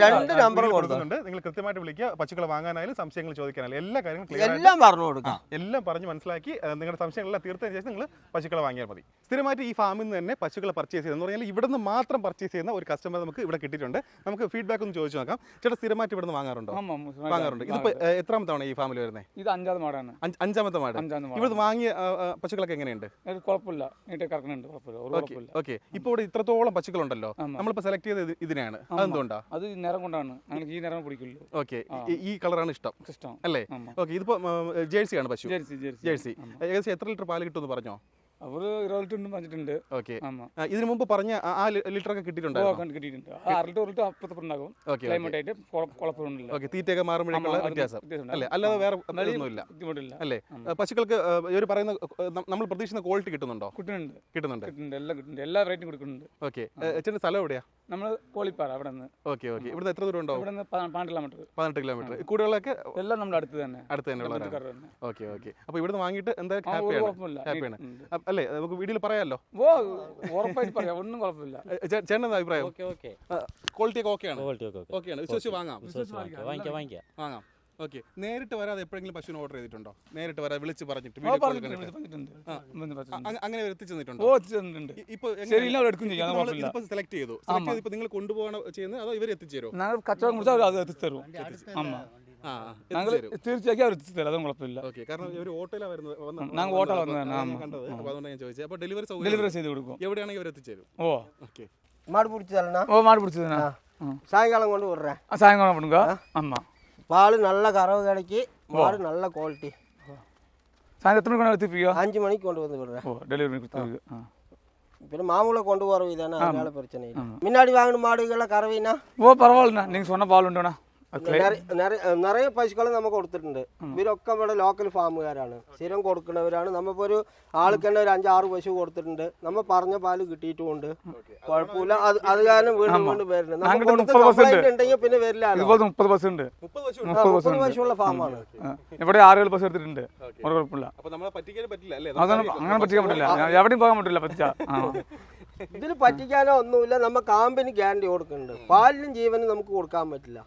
രണ്ട് നമ്പർ കൊടുക്കുന്നുണ്ട്. നിങ്ങൾ കൃത്യമായിട്ട് വിളിക്കുക. പശുക്കളെ വാങ്ങാനായാലും സംശയങ്ങൾ ചോദിക്കാനായാലും എല്ലാ കാര്യങ്ങളും ക്ലിയർ എല്ലാം പറഞ്ഞു കൊടുക്കാം. എല്ലാം പറഞ്ഞ് മനസ്സിലാക്കി നിങ്ങളുടെ സംശയങ്ങളെല്ലാം തീർത്തതിന് ശേഷം നിങ്ങൾ പശുക്കളെ വാങ്ങിയാൽ മതി. സ്ഥിരമായിട്ട് ഈ ഫാമിൽ നിന്ന് തന്നെ പശുക്കളെ പർച്ചേസ് ചെയ്യുന്നത് എന്ന് പറഞ്ഞാൽ ഇവിടുന്ന് മാത്രം പർച്ചേസ് ചെയ്യുന്ന ഒരു കസ്റ്റമർ നമുക്ക് ഇവിടെ കിട്ടിയിട്ടുണ്ട്. നമുക്ക് ഫീഡ്ബാക്ക് ഒന്ന് ചോദിച്ചു നോക്കാം. ചേട്ടാ സ്ഥിരമായിട്ട് ഇവിടുന്ന് വാങ്ങാറുണ്ടോ? വാങ്ങാറുണ്ട്. ഇതിപ്പോ എത്രാമത്തെ തവണ ഈ ഫാമിൽ വരുന്നത് ഇത് അഞ്ചാമത് മാടാണ്. അഞ്ചാമത്തെ മാട് ഇവിടെ ഇവിടുന്ന് വാങ്ങിയ പശുക്കളൊക്കെ എങ്ങനെയുണ്ട്? കുഴപ്പമില്ല. കറക്കുന്നുണ്ട് കുഴപ്പമില്ല. ഓക്കെ ഇപ്പോൾ ഇവിടെ ഇത്രത്തോളം പശുക്കളുണ്ടല്ലോ. നമ്മളിപ്പോ നമ്മളിപ്പോൾ സെലക്ട് ചെയ്തത് ഇതിനാണ് ഇതിനെയാണ്. അതെന്തുകൊണ്ടാ? അത് നിറം കൊണ്ടാണ്. ഞങ്ങൾക്ക് ഈ നിറം പിടിക്കുള്ളൂ. ഓക്കെ. ഈ കളറാണ് ഇഷ്ടം. ഇഷ്ടം. അല്ലേ. ഓക്കെ ഇതിപ്പോ ആണ് പശു. Jersey jersey. ജേഴ്സി. ഏകദേശം എത്ര ലിറ്റർ പാൽ കിട്ടുമെന്ന് പറഞ്ഞോ? അവർ ഇരുപത് ലിറ്റർ പറഞ്ഞിട്ടുണ്ട് ഓക്കെ. ഇതിനു മുമ്പ് പറഞ്ഞ ആ- ലിറ്റർ ഒക്കെ കിട്ടിയിട്ടുണ്ട്? ആ അര ലിറ്റർ ലിറ്റർ അപ്പുറത്ത് ക്ലൈമറ്റ് ആയിട്ട് കുഴ- കുഴപ്പമൊന്നുമില്ല. ഓക്കെ തീറ്റയൊക്കെ മാറുമ്പോഴേക്കുള്ള വ്യത്യാസം. അല്ലേ? അല്ലാതെ വേറെ ഒന്നുമില്ല ബുദ്ധിമുട്ടില്ല. അല്ലേ? പശുക്കൾക്ക് ഇവർ പറയുന്ന നമ്മൾ പ്രതീക്ഷിക്കുന്ന ക്വാളിറ്റി കിട്ടുന്നുണ്ടോ? കിട്ടുന്നുണ്ട്. കിട്ടുന്നുണ്ട്. കിട്ടുന്നുണ്ട്. എല്ലാം കിട്ടുന്നുണ്ട്. എല്ലാ വെറൈറ്റിയും കൊടുക്കുന്നുണ്ട്. ഓക്കെ. ചേട്ടൻ സ്ഥലം എവിടെയാ? നമ്മൾ കോളിപ്പാറ അവിടെ നിന്ന് ഓക്കെ. ഓക്കെ ഇവിടുന്ന് എത്ര ദൂരം ഉണ്ടോ ഇവിടെ നിന്ന് പന്ത്രണ്ട് കിലോമീറ്റർ പതിനെട്ട് കിലോമീറ്റർ കൂടുതലൊക്കെ എല്ലാം നമ്മുടെ അടുത്ത് തന്നെ. അടുത്ത് തന്നെ ഓക്കെ ഓക്കെ. അപ്പോൾ ഇവിടുന്ന് വാങ്ങിയിട്ട് എന്താ ആ, ഒരു ഹാപ്പിയാണ്? ഹാപ്പിയാണ്. അല്ലേ? നമുക്ക് വീഡിയോയിൽ പറയാമല്ലോ ഓ ഉറപ്പായിട്ട് പറയാം. ഒന്നും കുഴപ്പമില്ല. ചേട്ടൻ എന്താ അഭിപ്രായം? Okay okay. ക്വാളിറ്റി ഒക്കെ ഓക്കെയാണ്? ഓക്കെയാണ്. വിശ്വസിച്ച് വാങ്ങാം. വാങ്ങിക്കാം. വാങ്ങിക്കാം. വാങ്ങിക്കാം വാങ്ങാം. ഓക്കെ. നേരിട്ട് വരാതെ എപ്പോഴെങ്കിലും പശുവിന് ഓർഡർ ചെയ്തിട്ടുണ്ടോ? നേരിട്ട് വരാതെ വിളിച്ച് പറഞ്ഞിട്ട് അങ്ങനെ എത്തിച്ചു ഓ തന്നിട്ടുണ്ടോ. എത്തിച്ചിട്ടുണ്ട് ഇപ്പൊ സെലക്ട് ചെയ്തു. സെലക്ട് ചെയ്ത് ഇപ്പൊ നിങ്ങൾ കൊണ്ടുപോകണ ചെയ്യുന്നത് അതോ ഇവർ എത്തിച്ചു തരുമോ ഞങ്ങൾ കച്ചവടം കുറിച്ച് അത് എത്തിച്ചു തരും. ഞങ്ങൾ തീർച്ചയായും അവർ എത്തിച്ചു തരാം അതൊന്നും കുഴപ്പമില്ല. ഓക്കെ കാരണം ഇവർ ഓട്ടോയിലാണ് വരുന്നത്. ഞങ്ങൾ അവർ എത്തിച്ചേരും? ഓ. ഓക്കെ. மாடு பிடிச்சதாலண்ணா ஓ மாடு பிடிச்சதுண்ணா சாயங்காலம் சாயங்காலம் பால் நல்ல கறவு கிடைக்கி மாடு நல்ல குவாலிட்டி சாயந்தரம் மணிக்கு கொண்டு அஞ்சு மணிக்கு கொண்டு வந்து விடுறேன் ஓ டெலிவரி கொடுத்துருக்கு மாமூல கொண்டு போகிறவங்க தானே அதனால பிரச்சனை இல்லை முன்னாடி வாங்கின மாடுகள்லாம் கறவைனா ஓ பரவாயில்லண்ணா நீங்க சொன்ன பால் உண்டுண்ணா നിറയെ പശുക്കൾ നമ്മൾ കൊടുത്തിട്ടുണ്ട്. ഇവരൊക്കെ ഇവിടെ ലോക്കൽ ഫാമുകാരാണ് സ്ഥിരം കൊടുക്കുന്നവരാണ്. നമ്മളിപ്പോ ഒരു ആൾക്ക് തന്നെ ഒരു അഞ്ചാറ് പശു കൊടുത്തിട്ടുണ്ട്. നമ്മൾ പറഞ്ഞ പാൽ കിട്ടിയിട്ടുമുണ്ട്. കുഴപ്പമില്ല. അത് അത് കാരണം വീണ്ടും വീണ്ടും കൊടുത്ത് കംപ്ലൈന്റ് percent. ഉണ്ടെങ്കിൽ പിന്നെ വരില്ല മുപ്പത് ബസ് ഉണ്ട്. മുപ്പത് പശു ഉണ്ട് പശുള്ള ഫാമാണ് ഇവിടെ ആറുകൾ പശു എടുത്തിട്ടുണ്ട്. കുഴപ്പമില്ല. അപ്പൊ നമ്മളെ പറ്റിക്കാൻ പറ്റില്ല അല്ലേ? അങ്ങനെ പറ്റിക്കാൻ പറ്റില്ല. ഞാൻ എവിടെയും പോകാൻ പറ്റില്ല പറ്റിച്ച. ഇതിന് പറ്റിക്കാനോ ഒന്നുമില്ല. നമ്മ കാമ്പിന് ഗ്യാരണ്ടി കൊടുക്കുന്നുണ്ട്. പാലിനും ജീവനും നമുക്ക് കൊടുക്കാൻ പറ്റില്ല.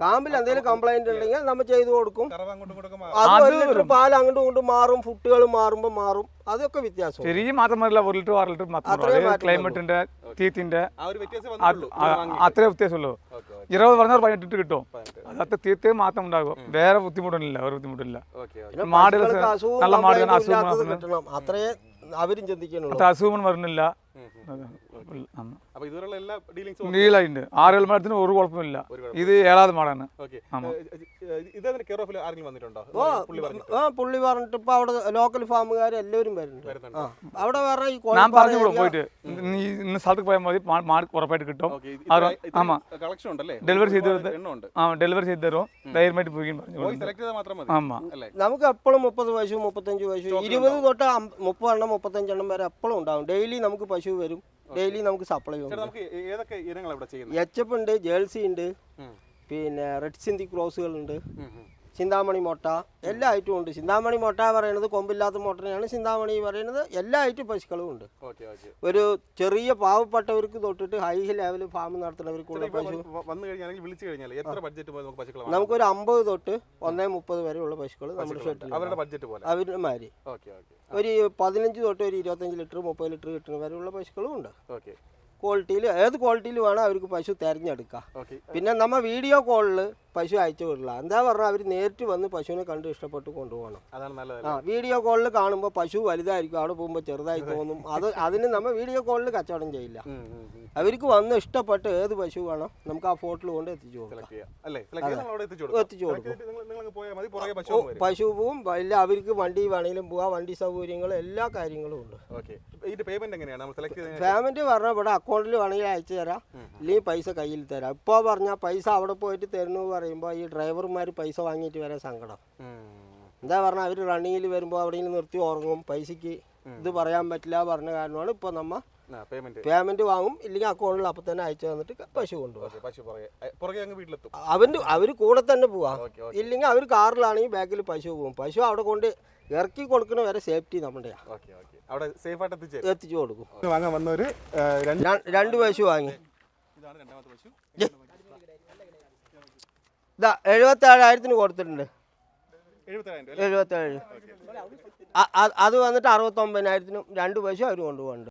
കാമ്പിൽ എന്തെങ്കിലും കംപ്ലൈന്റ് ഉണ്ടെങ്കിൽ നമ്മൾ ചെയ്തു കൊടുക്കും. അത് ഒരു ലിറ്റർ പാൽ അങ്ങോട്ടും ഇങ്ങോട്ടും മാറും ഫുട്ടുകൾ മാറുമ്പോൾ മാറും. അതൊക്കെ വ്യത്യാസം. ചെറിയ മാത്രമല്ല ഒരു ലിറ്റർ ആറ് ലിറ്റർ ക്ലൈമറ്റിന്റെ തീത്തിന്റെ ആ ഒരു വ്യത്യാസം അത് വന്നുള്ളൂ ആ- അത്രേ വ്യത്യാസമുള്ളൂ. ഇരുപത് പറഞ്ഞാൽ പതിനെട്ട് കിട്ടും. അതത്ര തീർച്ചയായും മാത്രം ഉണ്ടാകും. വേറെ ബുദ്ധിമുട്ടൊന്നുമില്ല ഒരു ബുദ്ധിമുട്ടില്ല. മാടുകൾ നല്ല മാടുകൾ അസുഖം അത്രേ അവരും ചിന്തിക്കുന്നുള്ളൂ. അസുഖം വരുന്നില്ല അപ്പൊ ഇതുവരെയുള്ള എല്ലാ ഡീലിങ്സും നീലായിട്ടുണ്ട് ആറ് മരത്തിന് ഒരു കുഴപ്പമില്ല. ഇത് ഏഴാമത് മാടാണ് പുള്ളി പറഞ്ഞു ആ പുള്ളി പറഞ്ഞിട്ട് ഇപ്പൊ അവിടെ ലോക്കൽ ഫാമുകാർ എല്ലാവരും വരുന്നുണ്ട്. അവിടെ വേറെ ഈ ഞാൻ പറഞ്ഞു പോയിട്ട്. നീ ഇന്ന് സ്ഥലത്ത് പോയാൽ മതി. ഉറപ്പായിട്ട് കിട്ടും. ആമാ. കളക്ഷൻ ഉണ്ടല്ലേ? ഡെലിവറി ചെയ്ത് എണ്ണം ഉണ്ട് ആ ഡെലിവറി ചെയ്ത് തരും ധൈര്യമായിട്ട് പോയി പറഞ്ഞു സെലക്ട് ചെയ്താൽ മാത്രം മതി. ആമാ. അല്ലേ? നമുക്ക് എപ്പോഴും മുപ്പത് പശു മുപ്പത്തഞ്ച് പശു ഇരുപത് തൊട്ട് മുപ്പതെണ്ണം മുപ്പത്തഞ്ചെണ്ണം വരെ എപ്പോഴും ഉണ്ടാവും. ഡെയിലി നമുക്ക് പശു വരും. ഡെയിലി നമുക്ക് സപ്ലൈ ചെയ്യും ഉണ്ട് നമുക്ക് ഏ- ഇനങ്ങൾ ഇവിടെ ചെയ്യുന്നത്? എച്ച് എഫ് ഉണ്ട് ജേഴ്സി ഉണ്ട് പിന്നെ റെഡ് സിന്തി ക്രോസുകളുണ്ട്. ചിന്താമണി മുട്ട. എല്ലാ ഐറ്റവും ഉണ്ട്. ചിന്താമണി മുട്ട പറയുന്നത് കൊമ്പില്ലാത്ത മുട്ടനെയാണ് ചിന്താമണി പറയുന്നത് എല്ലാ ഐറ്റം പശുക്കളും ഉണ്ട്. ഒരു ചെറിയ പാവപ്പെട്ടവർക്ക് തൊട്ടിട്ട് ഹൈ ലെവൽ ഫാം നടത്തുന്നവർക്കുള്ള പശു വന്ന് കഴിഞ്ഞാൽ വിളിച്ചു കഴിഞ്ഞാൽ എത്ര ബഡ്ജറ്റ്? നമുക്കൊരു അമ്പത് തൊട്ട് ഒന്നേ മുപ്പത് വരെയുള്ള പശുക്കൾ നമ്മുടെ ഷെട്ടിൽ അവരുടെ ബഡ്ജറ്റ് പോലെ. അവരുടെ ഒരു പതിനഞ്ച് തൊട്ട് ഒരു ഇരുപത്തഞ്ച് ലിറ്റർ മുപ്പത് ലിറ്റർ കിട്ടുന്ന വരെയുള്ള പശുക്കളും ഉണ്ട്. ഓക്കെ. ക്വാളിറ്റിയിൽ ഏത് ക്വാളിറ്റിയിൽ വേണം അവർക്ക് പശു തിരഞ്ഞെടുക്കാം. പിന്നെ നമ്മ വീഡിയോ കോളിൽ പശു അയച്ചു വിടില്ല എന്താ പറഞ്ഞാൽ അവർ നേരിട്ട് വന്ന് പശുവിനെ കണ്ട് ഇഷ്ടപ്പെട്ട് കൊണ്ടുപോകണം. ആ വീഡിയോ കോളിൽ കാണുമ്പോൾ പശു വലുതായിരിക്കും അവിടെ പോകുമ്പോൾ ചെറുതായി തോന്നും. അത് അതിന് നമ്മൾ വീഡിയോ കോളിൽ കച്ചവടം ചെയ്യില്ല. അവർക്ക് വന്ന് ഇഷ്ടപ്പെട്ട് ഏത് പശു വേണം നമുക്ക് ആ ഫോട്ടോ കൊണ്ട് എത്തിച്ചു കൊടുക്കാം. എത്തിച്ചു കൊടുക്കും. പശു പോവും. ഇല്ല അവർക്ക് വണ്ടി വേണമെങ്കിലും പോവാം. വണ്ടി സൗകര്യങ്ങൾ എല്ലാ കാര്യങ്ങളും ഉണ്ട്. ഇതിന്റെ പേയ്മെന്റ് എങ്ങനെയാണ്? നമ്മൾ സെലക്ട് ചെയ്ത് പേയ്മെന്റ് പറഞ്ഞാൽ ഇവിടെ അക്കൗണ്ടിൽ വേണമെങ്കിൽ അയച്ചു തരാം. ഇല്ലെങ്കിൽ പൈസ കയ്യിൽ തരാം. ഇപ്പോൾ പറഞ്ഞാൽ പൈസ അവിടെ പോയിട്ട് തരുന്നു പറയുമ്പോൾ ഈ ഡ്രൈവർമാർ പൈസ വാങ്ങിയിട്ട് വരാൻ സങ്കടം. എന്താ പറഞ്ഞാൽ അവർ റണ്ണിങ്ങിൽ വരുമ്പോൾ അവിടെയെങ്കിലും നിർത്തി ഉറങ്ങും. പൈസക്ക് ഇത് പറയാൻ പറ്റില്ല പറഞ്ഞ കാരണമാണ് ഇപ്പോൾ നമ്മ പേയ്മെന്റ് വാങ്ങും. ഇല്ലെങ്കിൽ അക്കൗണ്ടിൽ അപ്പൊ തന്നെ അയച്ചു തന്നിട്ട് പശു കൊണ്ടുപോകും. അവന്റെ അവർ കൂടെ തന്നെ പോവാ. ഇല്ലെങ്കിൽ അവർ കാറിലാണെങ്കിൽ ബാക്കിൽ പശു പോകും പശു അവിടെ കൊണ്ട് ഇറക്കി കൊടുക്കണ വരെ സേഫ്റ്റി നമ്മുടെ അവിടെ സേഫ് ആയിട്ട് എത്തിച്ചേ? എത്തിച്ചു കൊടുക്കും. വാങ്ങാൻ രണ്ട് പശു വാങ്ങി. ഇതാ എഴുപത്തി ഏഴായിരത്തിന് കൊടുത്തിട്ടുണ്ട് എഴുപത്തേഴ്. അത് വന്നിട്ട് അറുപത്തൊമ്പതിനായിരത്തിനും രണ്ട് പശു അവർ കൊണ്ടുപോകുന്നുണ്ട്.